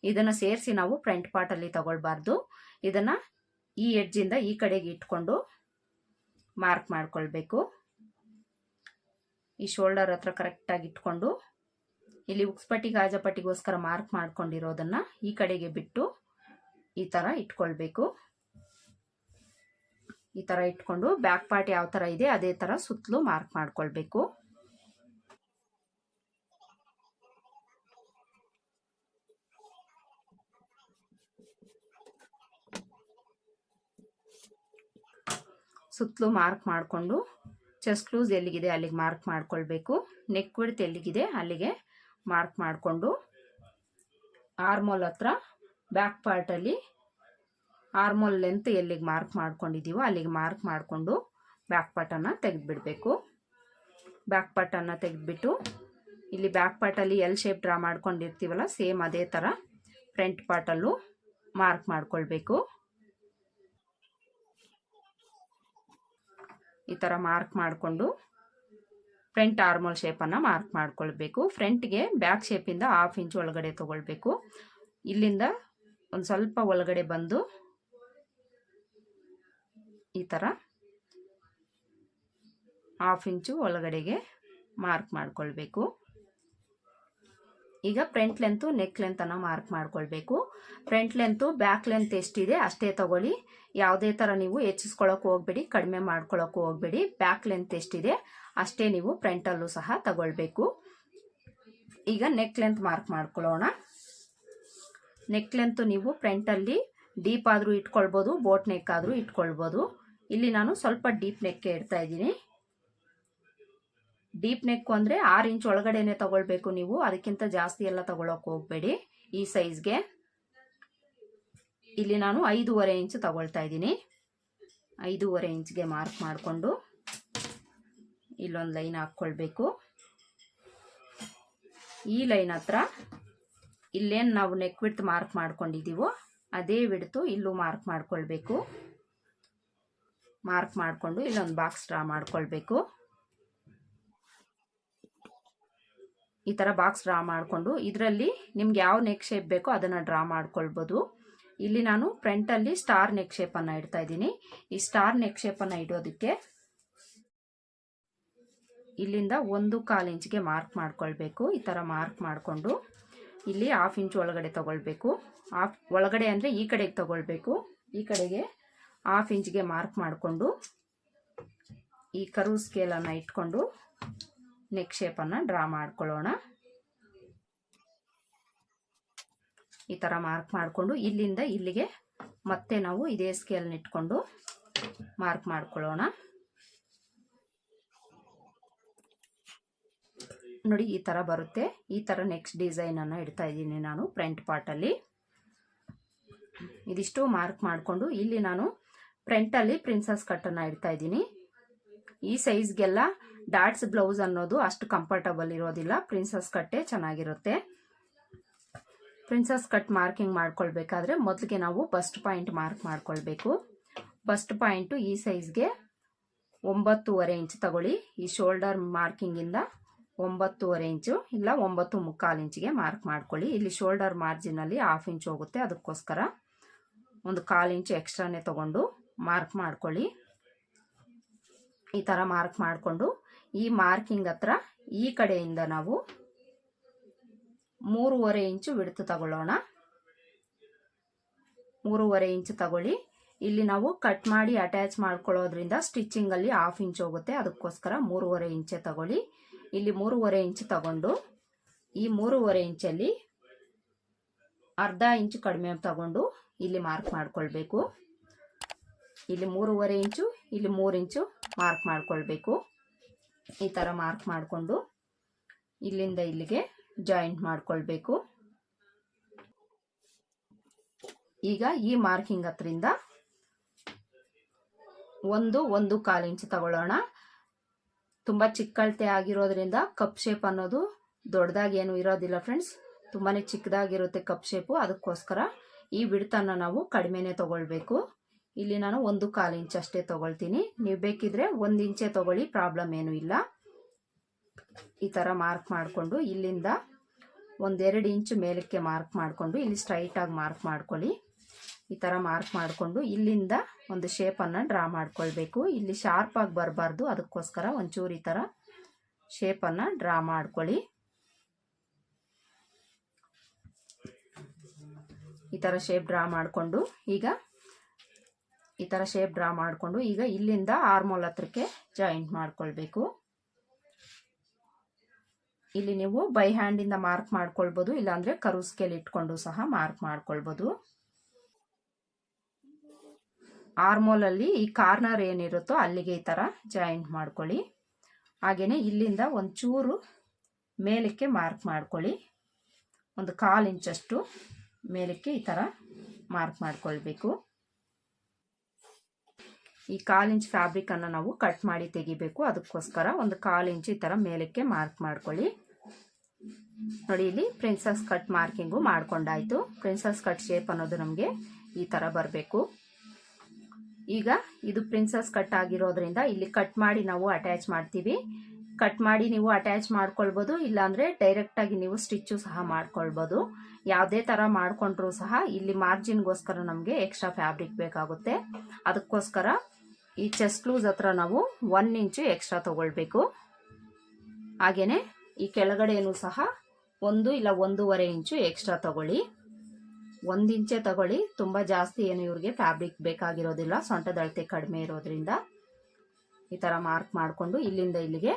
Speaker 1: ಇದನ್ನು ಸೇರಿಸಿ ನಾವು ಫ್ರಂಟ್ ಪಾರ್ಟಲ್ಲಿ ತಗೊಳ್ಬಾರ್ದು. ಇದನ್ನು ಈ ಎಡ್ಜಿಂದ ಈ ಕಡೆಗೆ ಇಟ್ಕೊಂಡು ಮಾರ್ಕ್ ಮಾಡ್ಕೊಳ್ಬೇಕು. ಈ ಶೋಲ್ಡರ್ ಹತ್ರ ಕರೆಕ್ಟಾಗಿ ಇಟ್ಕೊಂಡು, ಇಲ್ಲಿ ಉಕ್ಸ್ಪಟ್ಟಿ ಗಾಜಪಟ್ಟಿಗೋಸ್ಕರ ಮಾರ್ಕ್ ಮಾಡ್ಕೊಂಡಿರೋದನ್ನ ಈ ಕಡೆಗೆ ಬಿಟ್ಟು ಈ ಥರ ಇಟ್ಕೊಳ್ಬೇಕು. ಈ ಥರ ಇಟ್ಕೊಂಡು ಬ್ಯಾಕ್ ಪಾರ್ಟ್ ಯಾವ ಥರ ಇದೆ ಅದೇ ಥರ ಸುತ್ತಲೂ ಮಾರ್ಕ್ ಮಾಡ್ಕೊಳ್ಬೇಕು. ಸುತ್ತಲೂ ಮಾರ್ಕ್ ಮಾಡಿಕೊಂಡು ಚೆಸ್ಟ್ ಲೂಸ್ ಎಲ್ಲಿಗಿದೆ ಅಲ್ಲಿಗೆ ಮಾರ್ಕ್ ಮಾಡ್ಕೊಳ್ಬೇಕು. ನೆಕ್ ವಿಡ್ತ್ ಎಲ್ಲಿಗಿದೆ ಅಲ್ಲಿಗೆ ಮಾರ್ಕ್ ಮಾಡಿಕೊಂಡು ಆರ್ಮೋಲ್ ಹತ್ರ ಬ್ಯಾಕ್ ಪಾರ್ಟಲ್ಲಿ ಆರ್ಮೋಲ್ ಲೆಂತ್ ಎಲ್ಲಿಗೆ ಮಾರ್ಕ್ ಮಾಡ್ಕೊಂಡಿದ್ದೀವೋ ಅಲ್ಲಿಗೆ ಮಾರ್ಕ್ ಮಾಡಿಕೊಂಡು ಬ್ಯಾಕ್ ಪಾರ್ಟನ್ನು ತೆಗೆದುಬಿಡಬೇಕು. ಬ್ಯಾಕ್ ಪಾರ್ಟನ್ನು ತೆಗೆದುಬಿಟ್ಟು ಇಲ್ಲಿ ಬ್ಯಾಕ್ ಪಾರ್ಟಲ್ಲಿ ಎಲ್ ಶೇಪ್ ಡ್ರಾ ಮಾಡ್ಕೊಂಡಿರ್ತೀವಲ್ಲ ಸೇಮ್ ಅದೇ ಥರ ಫ್ರಂಟ್ ಪಾರ್ಟಲ್ಲೂ ಮಾರ್ಕ್ ಮಾಡ್ಕೊಳ್ಬೇಕು. ಈ ಥರ ಮಾರ್ಕ್ ಮಾಡಿಕೊಂಡು ಫ್ರಂಟ್ ಆರ್ಮೋಲ್ ಶೇಪನ್ನು ಮಾರ್ಕ್ ಮಾಡ್ಕೊಳ್ಬೇಕು. ಫ್ರಂಟ್ಗೆ ಬ್ಯಾಕ್ ಶೇಪಿಂದ ಹಾಫ್ ಇಂಚ್ ಒಳಗಡೆ ತೊಗೊಳ್ಬೇಕು. ಇಲ್ಲಿಂದ ಒಂದು ಸ್ವಲ್ಪ ಒಳಗಡೆ ಬಂದು ಈ ಥರ ಹಾಫ್ ಇಂಚು ಒಳಗಡೆಗೆ ಮಾರ್ಕ್ ಮಾಡ್ಕೊಳ್ಬೇಕು. ಈಗ ಫ್ರಂಟ್ ಲೆಂತು ನೆಕ್ ಲೆಂತನ್ನು ಮಾರ್ಕ್ ಮಾಡ್ಕೊಳ್ಬೇಕು. ಫ್ರಂಟ್ ಲೆಂತು ಬ್ಯಾಕ್ ಲೆಂತ್ ಎಷ್ಟಿದೆ ಅಷ್ಟೇ ತಗೊಳ್ಳಿ. ಯಾವುದೇ ಥರ ನೀವು ಹೆಚ್ಚಿಸ್ಕೊಳಕ್ಕೆ ಹೋಗ್ಬೇಡಿ, ಕಡಿಮೆ ಮಾಡ್ಕೊಳಕ್ಕೂ ಹೋಗ್ಬೇಡಿ. ಬ್ಯಾಕ್ ಲೆಂತ್ ಎಷ್ಟಿದೆ ಅಷ್ಟೇ ನೀವು ಫ್ರಂಟಲ್ಲೂ ಸಹ ತಗೊಳ್ಬೇಕು. ಈಗ ನೆಕ್ ಲೆಂತ್ ಮಾರ್ಕ್ ಮಾಡ್ಕೊಳ್ಳೋಣ. ನೆಕ್ ಲೆಂತ್ ನೀವು ಫ್ರಂಟಲ್ಲಿ ಡೀಪ್ ಆದರೂ ಇಟ್ಕೊಳ್ಬೋದು ಬೋಟ್ ನೆಕ್ ಆದರೂ ಇಟ್ಕೊಳ್ಬೋದು. ಇಲ್ಲಿ ನಾನು ಸ್ವಲ್ಪ ಡೀಪ್ ನೆಕ್ ಇಡ್ತಾ ಇದ್ದೀನಿ. ಡೀಪ್ ನೆಕ್ ಅಂದರೆ ಆರು ಇಂಚ್ ಒಳಗಡೆನೆ ತಗೊಳ್ಬೇಕು ನೀವು. ಅದಕ್ಕಿಂತ ಜಾಸ್ತಿ ಎಲ್ಲ ತಗೊಳಕ್ ಹೋಗ್ಬೇಡಿ. ಈ ಸೈಜ್ಗೆ ಇಲ್ಲಿ ನಾನು ಐದೂವರೆ ಇಂಚ್ ತಗೊಳ್ತಾ ಇದ್ದೀನಿ. ಐದೂವರೆ ಇಂಚ್ಗೆ ಮಾರ್ಕ್ ಮಾಡಿಕೊಂಡು ಇಲ್ಲೊಂದು ಲೈನ್ ಹಾಕ್ಕೊಳ್ಬೇಕು. ಈ ಲೈನ್ ಹತ್ರ ಇಲ್ಲೇನು ನಾವು ನೆಕ್ ವಿಡ್ತ್ ಮಾರ್ಕ್ ಮಾಡ್ಕೊಂಡಿದ್ದೀವೋ ಅದೇ ವಿಡ್ತು ಇಲ್ಲೂ ಮಾರ್ಕ್ ಮಾಡ್ಕೊಳ್ಬೇಕು. ಮಾರ್ಕ್ ಮಾಡಿಕೊಂಡು ಇಲ್ಲೊಂದು ಬಾಕ್ಸ್ ಡ್ರಾ ಮಾಡ್ಕೊಳ್ಬೇಕು. ಈ ಥರ ಬಾಕ್ಸ್ ಡ್ರಾ ಮಾಡಿಕೊಂಡು ಇದರಲ್ಲಿ ನಿಮ್ಗೆ ಯಾವ ನೆಕ್ ಶೇಪ್ ಬೇಕೋ ಅದನ್ನು ಡ್ರಾ ಮಾಡ್ಕೊಳ್ಬೋದು. ಇಲ್ಲಿ ನಾನು ಫ್ರಂಟಲ್ಲಿ ಸ್ಟಾರ್ ನೆಕ್ ಶೇಪನ್ನು ಇಡ್ತಾ ಇದ್ದೀನಿ. ಈ ಸ್ಟಾರ್ ನೆಕ್ ಶೇಪನ್ನು ಇಡೋದಕ್ಕೆ ಇಲ್ಲಿಂದ ಒಂದು ಕಾಲು ಇಂಚ್ಗೆ ಮಾರ್ಕ್ ಮಾಡ್ಕೊಳ್ಬೇಕು. ಈ ಥರ ಮಾರ್ಕ್ ಮಾಡಿಕೊಂಡು ಇಲ್ಲಿ ಹಾಫ್ ಇಂಚ್ ಒಳಗಡೆ ತಗೊಳ್ಬೇಕು. ಹಾಫ್ ಒಳಗಡೆ ಅಂದರೆ ಈ ಕಡೆಗೆ ತಗೊಳ್ಬೇಕು. ಈ ಕಡೆಗೆ ಹಾಫ್ ಇಂಚ್ಗೆ ಮಾರ್ಕ್ ಮಾಡಿಕೊಂಡು ಈ ಕರು ಸ್ಕೇಲನ್ನು ಇಟ್ಕೊಂಡು ನೆಕ್ ಶೇಪನ್ನು ಡ್ರಾ ಮಾಡ್ಕೊಳ್ಳೋಣ. ಈ ಥರ ಮಾರ್ಕ್ ಮಾಡಿಕೊಂಡು ಇಲ್ಲಿಂದ ಇಲ್ಲಿಗೆ ಮತ್ತೆ ನಾವು ಇದೇ ಸ್ಕೇಲ್ನ ಇಟ್ಕೊಂಡು ಮಾರ್ಕ್ ಮಾಡ್ಕೊಳ್ಳೋಣ. ನೋಡಿ ಈ ಥರ ಬರುತ್ತೆ. ಈ ಥರ ನೆಕ್ಸ್ಟ್ ಡಿಸೈನನ್ನು ಇಡ್ತಾ ಇದ್ದೀನಿ ನಾನು ಫ್ರಂಟ್ ಪಾರ್ಟಲ್ಲಿ ಇದಿಷ್ಟು ಮಾರ್ಕ್ ಮಾಡಿಕೊಂಡು ಇಲ್ಲಿ ನಾನು ಫ್ರಂಟಲ್ಲಿ ಪ್ರಿನ್ಸಸ್ ಕಟ್ಟನ್ನು ಇಡ್ತಾ ಇದ್ದೀನಿ. ಈ ಸೈಜ್ಗೆಲ್ಲ ಡಾಟ್ಸ್ ಬ್ಲೌಸ್ ಅನ್ನೋದು ಅಷ್ಟು ಕಂಫರ್ಟಬಲ್ ಇರೋದಿಲ್ಲ. ಪ್ರಿನ್ಸಸ್ ಕಟ್ಟೆ ಚೆನ್ನಾಗಿರುತ್ತೆ. ಪ್ರಿನ್ಸಸ್ ಕಟ್ ಮಾರ್ಕಿಂಗ್ ಮಾಡ್ಕೊಳ್ಬೇಕಾದ್ರೆ ಮೊದಲಿಗೆ ನಾವು ಬಸ್ಟ್ ಪಾಯಿಂಟ್ ಮಾರ್ಕ್ ಮಾಡ್ಕೊಳ್ಬೇಕು. ಬಸ್ಟ್ ಪಾಯಿಂಟು ಈ ಸೈಜ್ಗೆ ಒಂಬತ್ತೂವರೆ ಇಂಚ್ ತಗೊಳ್ಳಿ. ಈ ಶೋಲ್ಡರ್ ಮಾರ್ಕಿಂಗಿಂದ ಒಂಬತ್ತೂವರೆ ಇಂಚು ಇಲ್ಲ ಒಂಬತ್ತು ಮುಕ್ಕಾಲು ಇಂಚಿಗೆ ಮಾರ್ಕ್ ಮಾಡ್ಕೊಳ್ಳಿ. ಇಲ್ಲಿ ಶೋಲ್ಡರ್ ಮಾರ್ಜಿನಲ್ಲಿ ಹಾಫ್ ಇಂಚ್ ಹೋಗುತ್ತೆ ಅದಕ್ಕೋಸ್ಕರ. ಒಂದು ಕಾಲು ಇಂಚು ಎಕ್ಸ್ಟ್ರಾನೇ ತಗೊಂಡು ಮಾರ್ಕ್ ಮಾಡ್ಕೊಳ್ಳಿ. ಈ ಥರ ಮಾರ್ಕ್ ಮಾಡಿಕೊಂಡು ಈ ಮಾರ್ಕಿಂಗ್ ಹತ್ರ ಈ ಕಡೆಯಿಂದ ನಾವು ಮೂರುವರೆ ಇಂಚು ಬಿಡ್ತು ತಗೊಳ್ಳೋಣ. ಮೂರುವರೆ ಇಂಚು ತಗೊಳ್ಳಿ. ಇಲ್ಲಿ ನಾವು ಕಟ್ ಮಾಡಿ ಅಟ್ಯಾಚ್ ಮಾಡ್ಕೊಳ್ಳೋದ್ರಿಂದ ಸ್ಟಿಚ್ಚಿಂಗಲ್ಲಿ ಹಾಫ್ ಇಂಚ್ ಹೋಗುತ್ತೆ. ಅದಕ್ಕೋಸ್ಕರ ಮೂರುವರೆ ಇಂಚೆ ತಗೊಳ್ಳಿ. ಇಲ್ಲಿ ಮೂರುವರೆ ಇಂಚು ತಗೊಂಡು ಈ ಮೂರುವರೆ ಇಂಚಲ್ಲಿ ಅರ್ಧ ಇಂಚು ಕಡಿಮೆ ತಗೊಂಡು ಇಲ್ಲಿ ಮಾರ್ಕ್ ಮಾಡ್ಕೊಳ್ಬೇಕು. ಇಲ್ಲಿ ಮೂರುವರೆ ಇಂಚು, ಇಲ್ಲಿ ಮೂರು ಇಂಚು ಮಾರ್ಕ್ ಮಾಡ್ಕೊಳ್ಬೇಕು. ಈ ಥರ ಮಾರ್ಕ್ ಮಾಡಿಕೊಂಡು ಇಲ್ಲಿಂದ ಇಲ್ಲಿಗೆ ಜಾಯಿಂಟ್ ಮಾಡಿಕೊಳ್ಬೇಕು. ಈಗ ಈ ಮಾರ್ಕಿಂಗ್ ಹತ್ರಿಂದ ಒಂದು ಒಂದು ಕಾಲು ಇಂಚು ತಗೊಳ್ಳೋಣ. ತುಂಬ ಚಿಕ್ಕಳತೆ ಆಗಿರೋದ್ರಿಂದ ಕಪ್ ಶೇಪ್ ಅನ್ನೋದು ದೊಡ್ಡದಾಗಿ ಏನು ಇರೋದಿಲ್ಲ ಫ್ರೆಂಡ್ಸ್ ತುಂಬಾ ಚಿಕ್ಕದಾಗಿರುತ್ತೆ ಕಪ್ ಶೇಪು ಅದಕ್ಕೋಸ್ಕರ ಈ ಬಿಡ್ತನ್ನು ನಾವು ಕಡಿಮೆನೇ ತಗೊಳ್ಬೇಕು. ಇಲ್ಲಿ ನಾನು ಒಂದು ಕಾಲು ಇಂಚ್ ಅಷ್ಟೇ ತಗೊಳ್ತೀನಿ. ನೀವು ಬೇಕಿದ್ರೆ ಒಂದು ಇಂಚೆ ತಗೊಳ್ಳಿ, ಪ್ರಾಬ್ಲಮ್ ಏನೂ ಇಲ್ಲ. ಈ ಥರ ಮಾರ್ಕ್ ಮಾಡಿಕೊಂಡು ಇಲ್ಲಿಂದ ಒಂದೆರಡು ಇಂಚು ಮೇಲಕ್ಕೆ ಮಾರ್ಕ್ ಮಾಡಿಕೊಂಡು, ಇಲ್ಲಿ ಸ್ಟ್ರೈಟಾಗಿ ಮಾರ್ಕ್ ಮಾಡ್ಕೊಳ್ಳಿ. ಈ ಥರ ಮಾರ್ಕ್ ಮಾಡಿಕೊಂಡು ಇಲ್ಲಿಂದ ಒಂದು ಶೇಪನ್ನು ಡ್ರಾ ಮಾಡ್ಕೊಳ್ಬೇಕು. ಇಲ್ಲಿ ಶಾರ್ಪಾಗಿ ಬರಬಾರ್ದು, ಅದಕ್ಕೋಸ್ಕರ ಒಂಚೂರು ಈ ಥರ ಶೇಪನ್ನು ಡ್ರಾ ಮಾಡ್ಕೊಳ್ಳಿ. ಈ ಥರ ಶೇಪ್ ಡ್ರಾ ಮಾಡಿಕೊಂಡು ಈಗ ಈ ಥರ ಶೇಪ್ ಡ್ರಾ ಮಾಡಿಕೊಂಡು ಈಗ ಇಲ್ಲಿಂದ ಆರ್ಮೋಲ್ ಹತ್ರಕ್ಕೆ ಜಾಯಿಂಟ್ ಮಾಡಿಕೊಳ್ಬೇಕು. ಇಲ್ಲಿ ನೀವು ಬೈ ಹ್ಯಾಂಡಿಂದ ಮಾರ್ಕ್ ಮಾಡ್ಕೊಳ್ಬೋದು, ಇಲ್ಲಾಂದರೆ ಕರು ಸ್ಕೇಲ್ ಇಟ್ಕೊಂಡು ಸಹ ಮಾರ್ಕ್ ಮಾಡ್ಕೊಳ್ಬೋದು. ಆರ್ಮೋಲಲ್ಲಿ ಈ ಕಾರ್ನರ್ ಏನಿರುತ್ತೋ ಅಲ್ಲಿಗೆ ಈ ಥರ ಜಾಯಿಂಟ್ ಮಾಡ್ಕೊಳ್ಳಿ. ಹಾಗೆಯೇ ಇಲ್ಲಿಂದ ಒಂಚೂರು ಮೇಲಕ್ಕೆ ಮಾರ್ಕ್ ಮಾಡ್ಕೊಳ್ಳಿ. ಒಂದು ಕಾಲು ಇಂಚಷ್ಟು ಮೇಲಕ್ಕೆ ಈ ಥರ ಮಾರ್ಕ್ ಮಾಡ್ಕೊಳ್ಬೇಕು. ಈ ಕಾಲು ಇಂಚ್ ಫ್ಯಾಬ್ರಿಕನ್ನು ನಾವು ಕಟ್ ಮಾಡಿ ತೆಗಿಬೇಕು. ಅದಕ್ಕೋಸ್ಕರ ಒಂದು ಕಾಲು ಇಂಚ್ ಈ ಥರ ಮೇಲಕ್ಕೆ ಮಾರ್ಕ್ ಮಾಡ್ಕೊಳ್ಳಿ. ನೋಡಿ, ಇಲ್ಲಿ ಪ್ರಿನ್ಸಸ್ ಕಟ್ ಮಾರ್ಕಿಂಗು ಮಾಡ್ಕೊಂಡಾಯಿತು. ಪ್ರಿನ್ಸಸ್ ಕಟ್ ಶೇಪ್ ಅನ್ನೋದು ನಮಗೆ ಈ ಥರ ಬರಬೇಕು. ಈಗ ಇದು ಪ್ರಿನ್ಸಸ್ ಕಟ್ ಆಗಿರೋದ್ರಿಂದ ಇಲ್ಲಿ ಕಟ್ ಮಾಡಿ ನಾವು ಅಟ್ಯಾಚ್ ಮಾಡ್ತೀವಿ. ಕಟ್ ಮಾಡಿ ನೀವು ಅಟ್ಯಾಚ್ ಮಾಡ್ಕೊಳ್ಬೋದು, ಇಲ್ಲಾಂದರೆ ಡೈರೆಕ್ಟಾಗಿ ನೀವು ಸ್ಟಿಚ್ಚು ಸಹ ಮಾಡ್ಕೊಳ್ಬೋದು. ಯಾವುದೇ ಥರ ಮಾಡಿಕೊಂಡ್ರೂ ಸಹ ಇಲ್ಲಿ ಮಾರ್ಜಿನ್ಗೋಸ್ಕರ ನಮಗೆ ಎಕ್ಸ್ಟ್ರಾ ಫ್ಯಾಬ್ರಿಕ್ ಬೇಕಾಗುತ್ತೆ. ಅದಕ್ಕೋಸ್ಕರ ಈ ಚೆಸ್ಟ್ ಲೂಸ್ ಹತ್ರ ನಾವು ಒನ್ ಇಂಚು ಎಕ್ಸ್ಟ್ರಾ ತಗೊಳ್ಬೇಕು. ಹಾಗೆಯೇ ಈ ಕೆಳಗಡೆಯೂ ಸಹ ಒಂದು ಇಲ್ಲ ಒಂದೂವರೆ ಇಂಚು ಎಕ್ಸ್ಟ್ರಾ ತಗೊಳ್ಳಿ. ಒಂದು ಇಂಚೆ ತಗೊಳ್ಳಿ. ತುಂಬ ಜಾಸ್ತಿ ಏನು ಇವ್ರಿಗೆ ಫ್ಯಾಬ್ರಿಕ್ ಬೇಕಾಗಿರೋದಿಲ್ಲ. ಸೊಂಟದ ಅಳತೆ ಕಡಿಮೆ ಇರೋದ್ರಿಂದ ಈ ಥರ ಮಾರ್ಕ್ ಮಾಡಿಕೊಂಡು ಇಲ್ಲಿಂದ ಇಲ್ಲಿಗೆ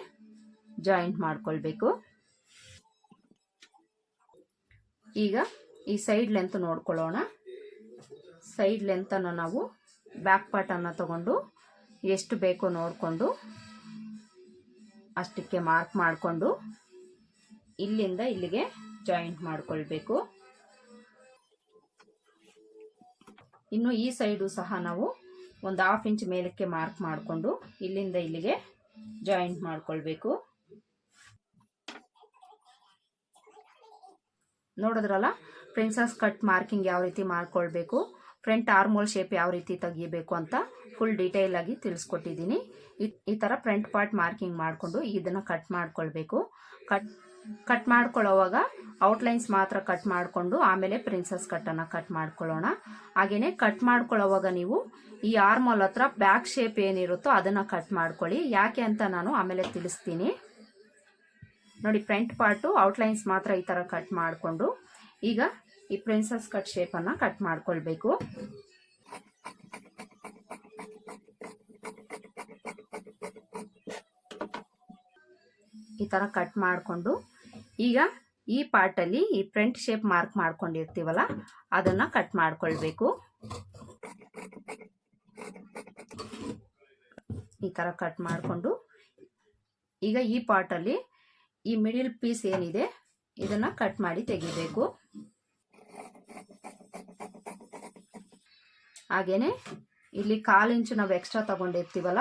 Speaker 1: ಜಾಯಿಂಟ್ ಮಾಡ್ಕೊಳ್ಬೇಕು. ಈಗ ಈ ಸೈಡ್ ಲೆಂತ್ ನೋಡ್ಕೊಳ್ಳೋಣ. ಸೈಡ್ ಲೆಂತನ್ನು ನಾವು ಬ್ಯಾಕ್ ಪಾರ್ಟನ್ನು ತಗೊಂಡು ಎಷ್ಟು ಬೇಕೋ ನೋಡಿಕೊಂಡು ಅಷ್ಟಕ್ಕೆ ಮಾರ್ಕ್ ಮಾಡಿಕೊಂಡು ಇಲ್ಲಿಂದ ಇಲ್ಲಿಗೆ ಜಾಯಿಂಟ್ ಮಾಡಿಕೊಳ್ಬೇಕು. ಇನ್ನು ಈ ಸೈಡು ಸಹ ನಾವು ಒಂದು ಹಾಫ್ ಇಂಚ್ ಮೇಲಕ್ಕೆ ಮಾರ್ಕ್ ಮಾಡಿಕೊಂಡು ಇಲ್ಲಿಂದ ಇಲ್ಲಿಗೆ ಜಾಯಿಂಟ್ ಮಾಡ್ಕೊಳ್ಬೇಕು. ನೋಡಿದ್ರಲ್ಲ? ಪ್ರಿನ್ಸಸ್ ಕಟ್ ಮಾರ್ಕಿಂಗ್ ಯಾವ ರೀತಿ ಮಾಡ್ಕೊಳ್ಬೇಕು? ಫ್ರಂಟ್ ಆರ್ಮೋಲ್ ಶೇಪ್ ಯಾವ ರೀತಿ ತೆಗಿಬೇಕು ಅಂತ ಫುಲ್ ಡೀಟೇಲ್ ಆಗಿ ತಿಳಿಸ್ಕೊಟ್ಟಿದ್ದೀನಿ. ಈ ಥರ ಫ್ರಂಟ್ ಪಾರ್ಟ್ ಮಾರ್ಕಿಂಗ್ ಮಾಡಿಕೊಂಡು ಇದನ್ನು ಕಟ್ ಮಾಡ್ಕೊಳ್ಬೇಕು. ಕಟ್ ಕಟ್ ಮಾಡ್ಕೊಳ್ಳೋವಾಗ ಔಟ್ಲೈನ್ಸ್ ಮಾತ್ರ ಕಟ್ ಮಾಡಿಕೊಂಡು ಆಮೇಲೆ ಪ್ರಿನ್ಸಸ್ ಕಟ್ಟನ್ನು ಕಟ್ ಮಾಡ್ಕೊಳ್ಳೋಣ. ಹಾಗೆಯೇ ಕಟ್ ಮಾಡ್ಕೊಳ್ಳೋವಾಗ ನೀವು ಈ ಆರ್ಮೋಲ್ ಹತ್ರ ಬ್ಯಾಕ್ ಶೇಪ್ ಏನಿರುತ್ತೋ ಅದನ್ನು ಕಟ್ ಮಾಡ್ಕೊಳ್ಳಿ. ಯಾಕೆ ಅಂತ ನಾನು ಆಮೇಲೆ ತಿಳಿಸ್ತೀನಿ. ನೋಡಿ ಫ್ರಂಟ್ ಪಾರ್ಟು ಔಟ್ಲೈನ್ಸ್ ಮಾತ್ರ ಈ ಥರ ಕಟ್ ಮಾಡಿಕೊಂಡು ಈಗ ಈ ಪ್ರಿನ್ಸಸ್ ಕಟ್ ಶೇಪನ್ನು ಕಟ್ ಮಾಡ್ಕೊಳ್ಬೇಕು. ಈ ಥರ ಕಟ್ ಮಾಡಿಕೊಂಡು ಈಗ ಈ ಪಾರ್ಟಲ್ಲಿ ಈ ಫ್ರಂಟ್ ಶೇಪ್ ಮಾರ್ಕ್ ಮಾಡ್ಕೊಂಡಿರ್ತೀವಲ್ಲ, ಅದನ್ನು ಕಟ್ ಮಾಡ್ಕೊಳ್ಬೇಕು. ಈ ಥರ ಕಟ್ ಮಾಡಿಕೊಂಡು ಈಗ ಈ ಪಾರ್ಟಲ್ಲಿ ಈ ಮಿಡಿಲ್ ಪೀಸ್ ಏನಿದೆ, ಇದನ್ನು ಕಟ್ ಮಾಡಿ ತೆಗಿಬೇಕು. ಹಾಗೇನೆ ಇಲ್ಲಿ ಕಾಲು ಇಂಚು ನಾವು ಎಕ್ಸ್ಟ್ರಾ ತಗೊಂಡಿರ್ತೀವಲ್ಲ,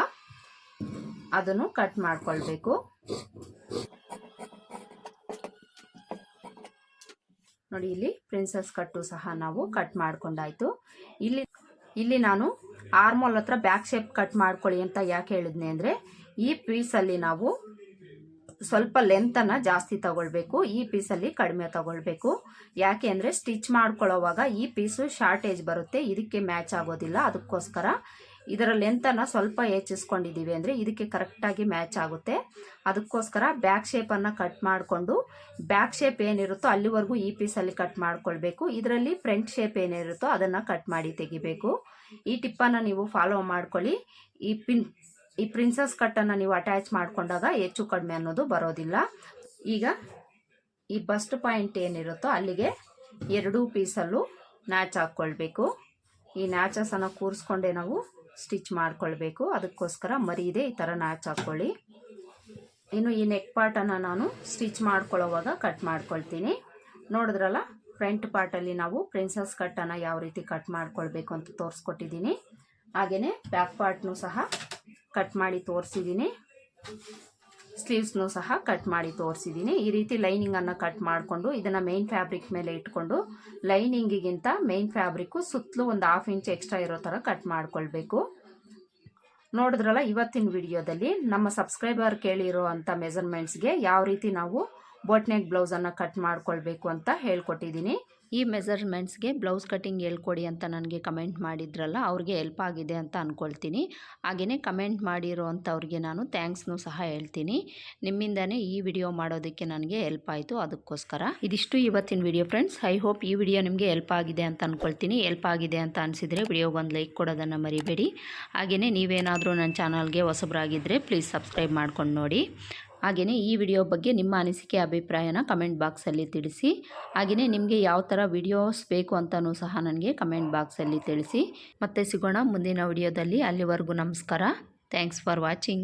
Speaker 1: ಅದನ್ನು ಕಟ್ ಮಾಡ್ಕೊಳ್ಬೇಕು. ನೋಡಿ, ಇಲ್ಲಿ ಪ್ರಿನ್ಸಸ್ ಕಟ್ಟು ಸಹ ನಾವು ಕಟ್ ಮಾಡ್ಕೊಂಡಾಯ್ತು. ಇಲ್ಲಿ ಇಲ್ಲಿ ನಾನು ಆರ್ಮೋಲ್ ಹತ್ರ ಬ್ಯಾಕ್ ಶೇಪ್ ಕಟ್ ಮಾಡ್ಕೊಳ್ಳಿ ಅಂತ ಯಾಕೆ ಹೇಳಿದ್ನೆ ಅಂದರೆ, ಈ ಪೀಸಲ್ಲಿ ನಾವು ಸ್ವಲ್ಪ ಲೆಂತನ್ನು ಜಾಸ್ತಿ ತಗೊಳ್ಬೇಕು, ಈ ಪೀಸಲ್ಲಿ ಕಡಿಮೆ ತಗೊಳ್ಬೇಕು. ಯಾಕೆ ಅಂದರೆ ಸ್ಟಿಚ್ ಮಾಡ್ಕೊಳ್ಳೋವಾಗ ಈ ಪೀಸು ಶಾರ್ಟೇಜ್ ಬರುತ್ತೆ, ಇದಕ್ಕೆ ಮ್ಯಾಚ್ ಆಗೋದಿಲ್ಲ. ಅದಕ್ಕೋಸ್ಕರ ಇದರ ಲೆಂತನ್ನು ಸ್ವಲ್ಪ ಹೆಚ್ಚಿಸ್ಕೊಂಡಿದ್ದೀವಿ ಅಂದರೆ ಇದಕ್ಕೆ ಕರೆಕ್ಟಾಗಿ ಮ್ಯಾಚ್ ಆಗುತ್ತೆ. ಅದಕ್ಕೋಸ್ಕರ ಬ್ಯಾಕ್ ಶೇಪನ್ನು ಕಟ್ ಮಾಡಿಕೊಂಡು ಬ್ಯಾಕ್ ಶೇಪ್ ಏನಿರುತ್ತೋ ಅಲ್ಲಿವರೆಗೂ ಈ ಪೀಸಲ್ಲಿ ಕಟ್ ಮಾಡ್ಕೊಳ್ಬೇಕು. ಇದರಲ್ಲಿ ಫ್ರಂಟ್ ಶೇಪ್ ಏನಿರುತ್ತೋ ಅದನ್ನು ಕಟ್ ಮಾಡಿ ತೆಗಿಬೇಕು. ಈ ಟಿಪ್ಪನ್ನು ನೀವು ಫಾಲೋ ಮಾಡ್ಕೊಳ್ಳಿ. ಈ ಪಿನ್ ಈ ಪ್ರಿನ್ಸಸ್ ಕಟ್ಟನ್ನು ನೀವು ಅಟ್ಯಾಚ್ ಮಾಡ್ಕೊಂಡಾಗ ಹೆಚ್ಚು ಕಡಿಮೆ ಅನ್ನೋದು ಬರೋದಿಲ್ಲ. ಈಗ ಈ ಬಸ್ಟ್ ಪಾಯಿಂಟ್ ಏನಿರುತ್ತೋ ಅಲ್ಲಿಗೆ ಎರಡೂ ಪೀಸಲ್ಲೂ ನ್ಯಾಚ್ ಹಾಕ್ಕೊಳ್ಬೇಕು. ಈ ನ್ಯಾಚಸನ್ನು ಕೂರಿಸ್ಕೊಂಡೆ ನಾವು ಸ್ಟಿಚ್ ಮಾಡ್ಕೊಳ್ಬೇಕು. ಅದಕ್ಕೋಸ್ಕರ ಮರೀದೆ ಈ ಥರ ನ್ಯಾಚ್ ಹಾಕ್ಕೊಳ್ಳಿ. ಇನ್ನು ಈ ನೆಕ್ ಪಾರ್ಟನ್ನು ನಾನು ಸ್ಟಿಚ್ ಮಾಡ್ಕೊಳ್ಳೋವಾಗ ಕಟ್ ಮಾಡ್ಕೊಳ್ತೀನಿ. ನೋಡಿದ್ರಲ್ಲ ಫ್ರಂಟ್ ಪಾರ್ಟಲ್ಲಿ ನಾವು ಪ್ರಿನ್ಸಸ್ ಕಟ್ಟನ್ನು ಯಾವ ರೀತಿ ಕಟ್ ಮಾಡ್ಕೊಳ್ಬೇಕು ಅಂತ ತೋರಿಸ್ಕೊಟ್ಟಿದ್ದೀನಿ. ಹಾಗೆಯೇ ಬ್ಯಾಕ್ ಪಾರ್ಟ್ನು ಸಹ ಕಟ್ ಮಾಡಿ ತೋರಿಸಿದ್ದೀನಿ ಸ್ಲೀವ್ಸ್ನೂ ಸಹ ಕಟ್ ಮಾಡಿ ತೋರಿಸಿದ್ದೀನಿ ಈ ರೀತಿ ಲೈನಿಂಗನ್ನು ಕಟ್ ಮಾಡಿಕೊಂಡು ಇದನ್ನು ಮೇನ್ ಫ್ಯಾಬ್ರಿಕ್ ಮೇಲೆ ಇಟ್ಕೊಂಡು ಲೈನಿಂಗಿಗಿಂತ ಮೇನ್ ಫ್ಯಾಬ್ರಿಕ್ಕು ಸುತ್ತಲೂ ಒಂದು ಹಾಫ್ ಇಂಚ್ ಎಕ್ಸ್ಟ್ರಾ ಇರೋ ಥರ ಕಟ್ ಮಾಡಿಕೊಳ್ಬೇಕು. ನೋಡಿದ್ರಲ್ಲ ಇವತ್ತಿನ ವಿಡಿಯೋದಲ್ಲಿ ನಮ್ಮ ಸಬ್ಸ್ಕ್ರೈಬರ್ ಕೇಳಿರೋ ಅಂಥ ಮೆಜರ್ಮೆಂಟ್ಸ್ಗೆ ಯಾವ ರೀತಿ ನಾವು ಬೋಟ್ನೆಕ್ ಬ್ಲೌಸನ್ನು ಕಟ್ ಮಾಡಿಕೊಳ್ಬೇಕು ಅಂತ ಹೇಳ್ಕೊಟ್ಟಿದ್ದೀನಿ ಈ ಮೆಸರ್ಮೆಂಟ್ಸ್ಗೆ ಬ್ಲೌಸ್ ಕಟಿಂಗ್ ಹೇಳ್ಕೊಡಿ ಅಂತ ನನಗೆ ಕಮೆಂಟ್ ಮಾಡಿದ್ರಲ್ಲ, ಅವ್ರಿಗೆ ಹೆಲ್ಪ್ ಆಗಿದೆ ಅಂತ ಅಂದ್ಕೊಳ್ತೀನಿ ಹಾಗೆಯೇ ಕಮೆಂಟ್ ಮಾಡಿರೋ ಅಂಥವ್ರಿಗೆ ನಾನು ಥ್ಯಾಂಕ್ಸ್ನೂ ಸಹ ಹೇಳ್ತೀನಿ. ನಿಮ್ಮಿಂದನೇ ಈ ವಿಡಿಯೋ ಮಾಡೋದಕ್ಕೆ ನನಗೆ ಹೆಲ್ಪ್ ಆಯಿತು ಅದಕ್ಕೋಸ್ಕರ. ಇದಿಷ್ಟು ಇವತ್ತಿನ ವಿಡಿಯೋ ಫ್ರೆಂಡ್ಸ್. ಐ ಹೋಪ್ ಈ ವಿಡಿಯೋ ನಿಮಗೆ ಹೆಲ್ಪ್ ಆಗಿದೆ ಅಂತ ಅಂದ್ಕೊಳ್ತೀನಿ ಹೆಲ್ಪ್ ಆಗಿದೆ ಅಂತ ಅನಿಸಿದರೆ ವಿಡಿಯೋ ಒಂದು ಲೈಕ್ ಕೊಡೋದನ್ನು ಮರಿಬೇಡಿ. ಹಾಗೆಯೇ ನೀವೇನಾದರೂ ನನ್ನ ಚಾನಲ್ಗೆ ಹೊಸಬರಾಗಿದ್ದರೆ ಪ್ಲೀಸ್ ಸಬ್ಸ್ಕ್ರೈಬ್ ಮಾಡ್ಕೊಂಡು ನೋಡಿ. ಹಾಗೆಯೇ ಈ ವಿಡಿಯೋ ಬಗ್ಗೆ ನಿಮ್ಮ ಅನಿಸಿಕೆ, ಅಭಿಪ್ರಾಯನ ಕಮೆಂಟ್ ಬಾಕ್ಸಲ್ಲಿ ತಿಳಿಸಿ. ಹಾಗೆಯೇ ನಿಮಗೆ ಯಾವ ಥರ ವಿಡಿಯೋಸ್ ಬೇಕು ಅಂತಲೂ ಸಹ ನನಗೆ ಕಮೆಂಟ್ ಬಾಕ್ಸಲ್ಲಿ ತಿಳಿಸಿ. ಮತ್ತೆ ಸಿಗೋಣ ಮುಂದಿನ ವಿಡಿಯೋದಲ್ಲಿ. ಅಲ್ಲಿವರೆಗೂ ನಮಸ್ಕಾರ. Thanks for watching.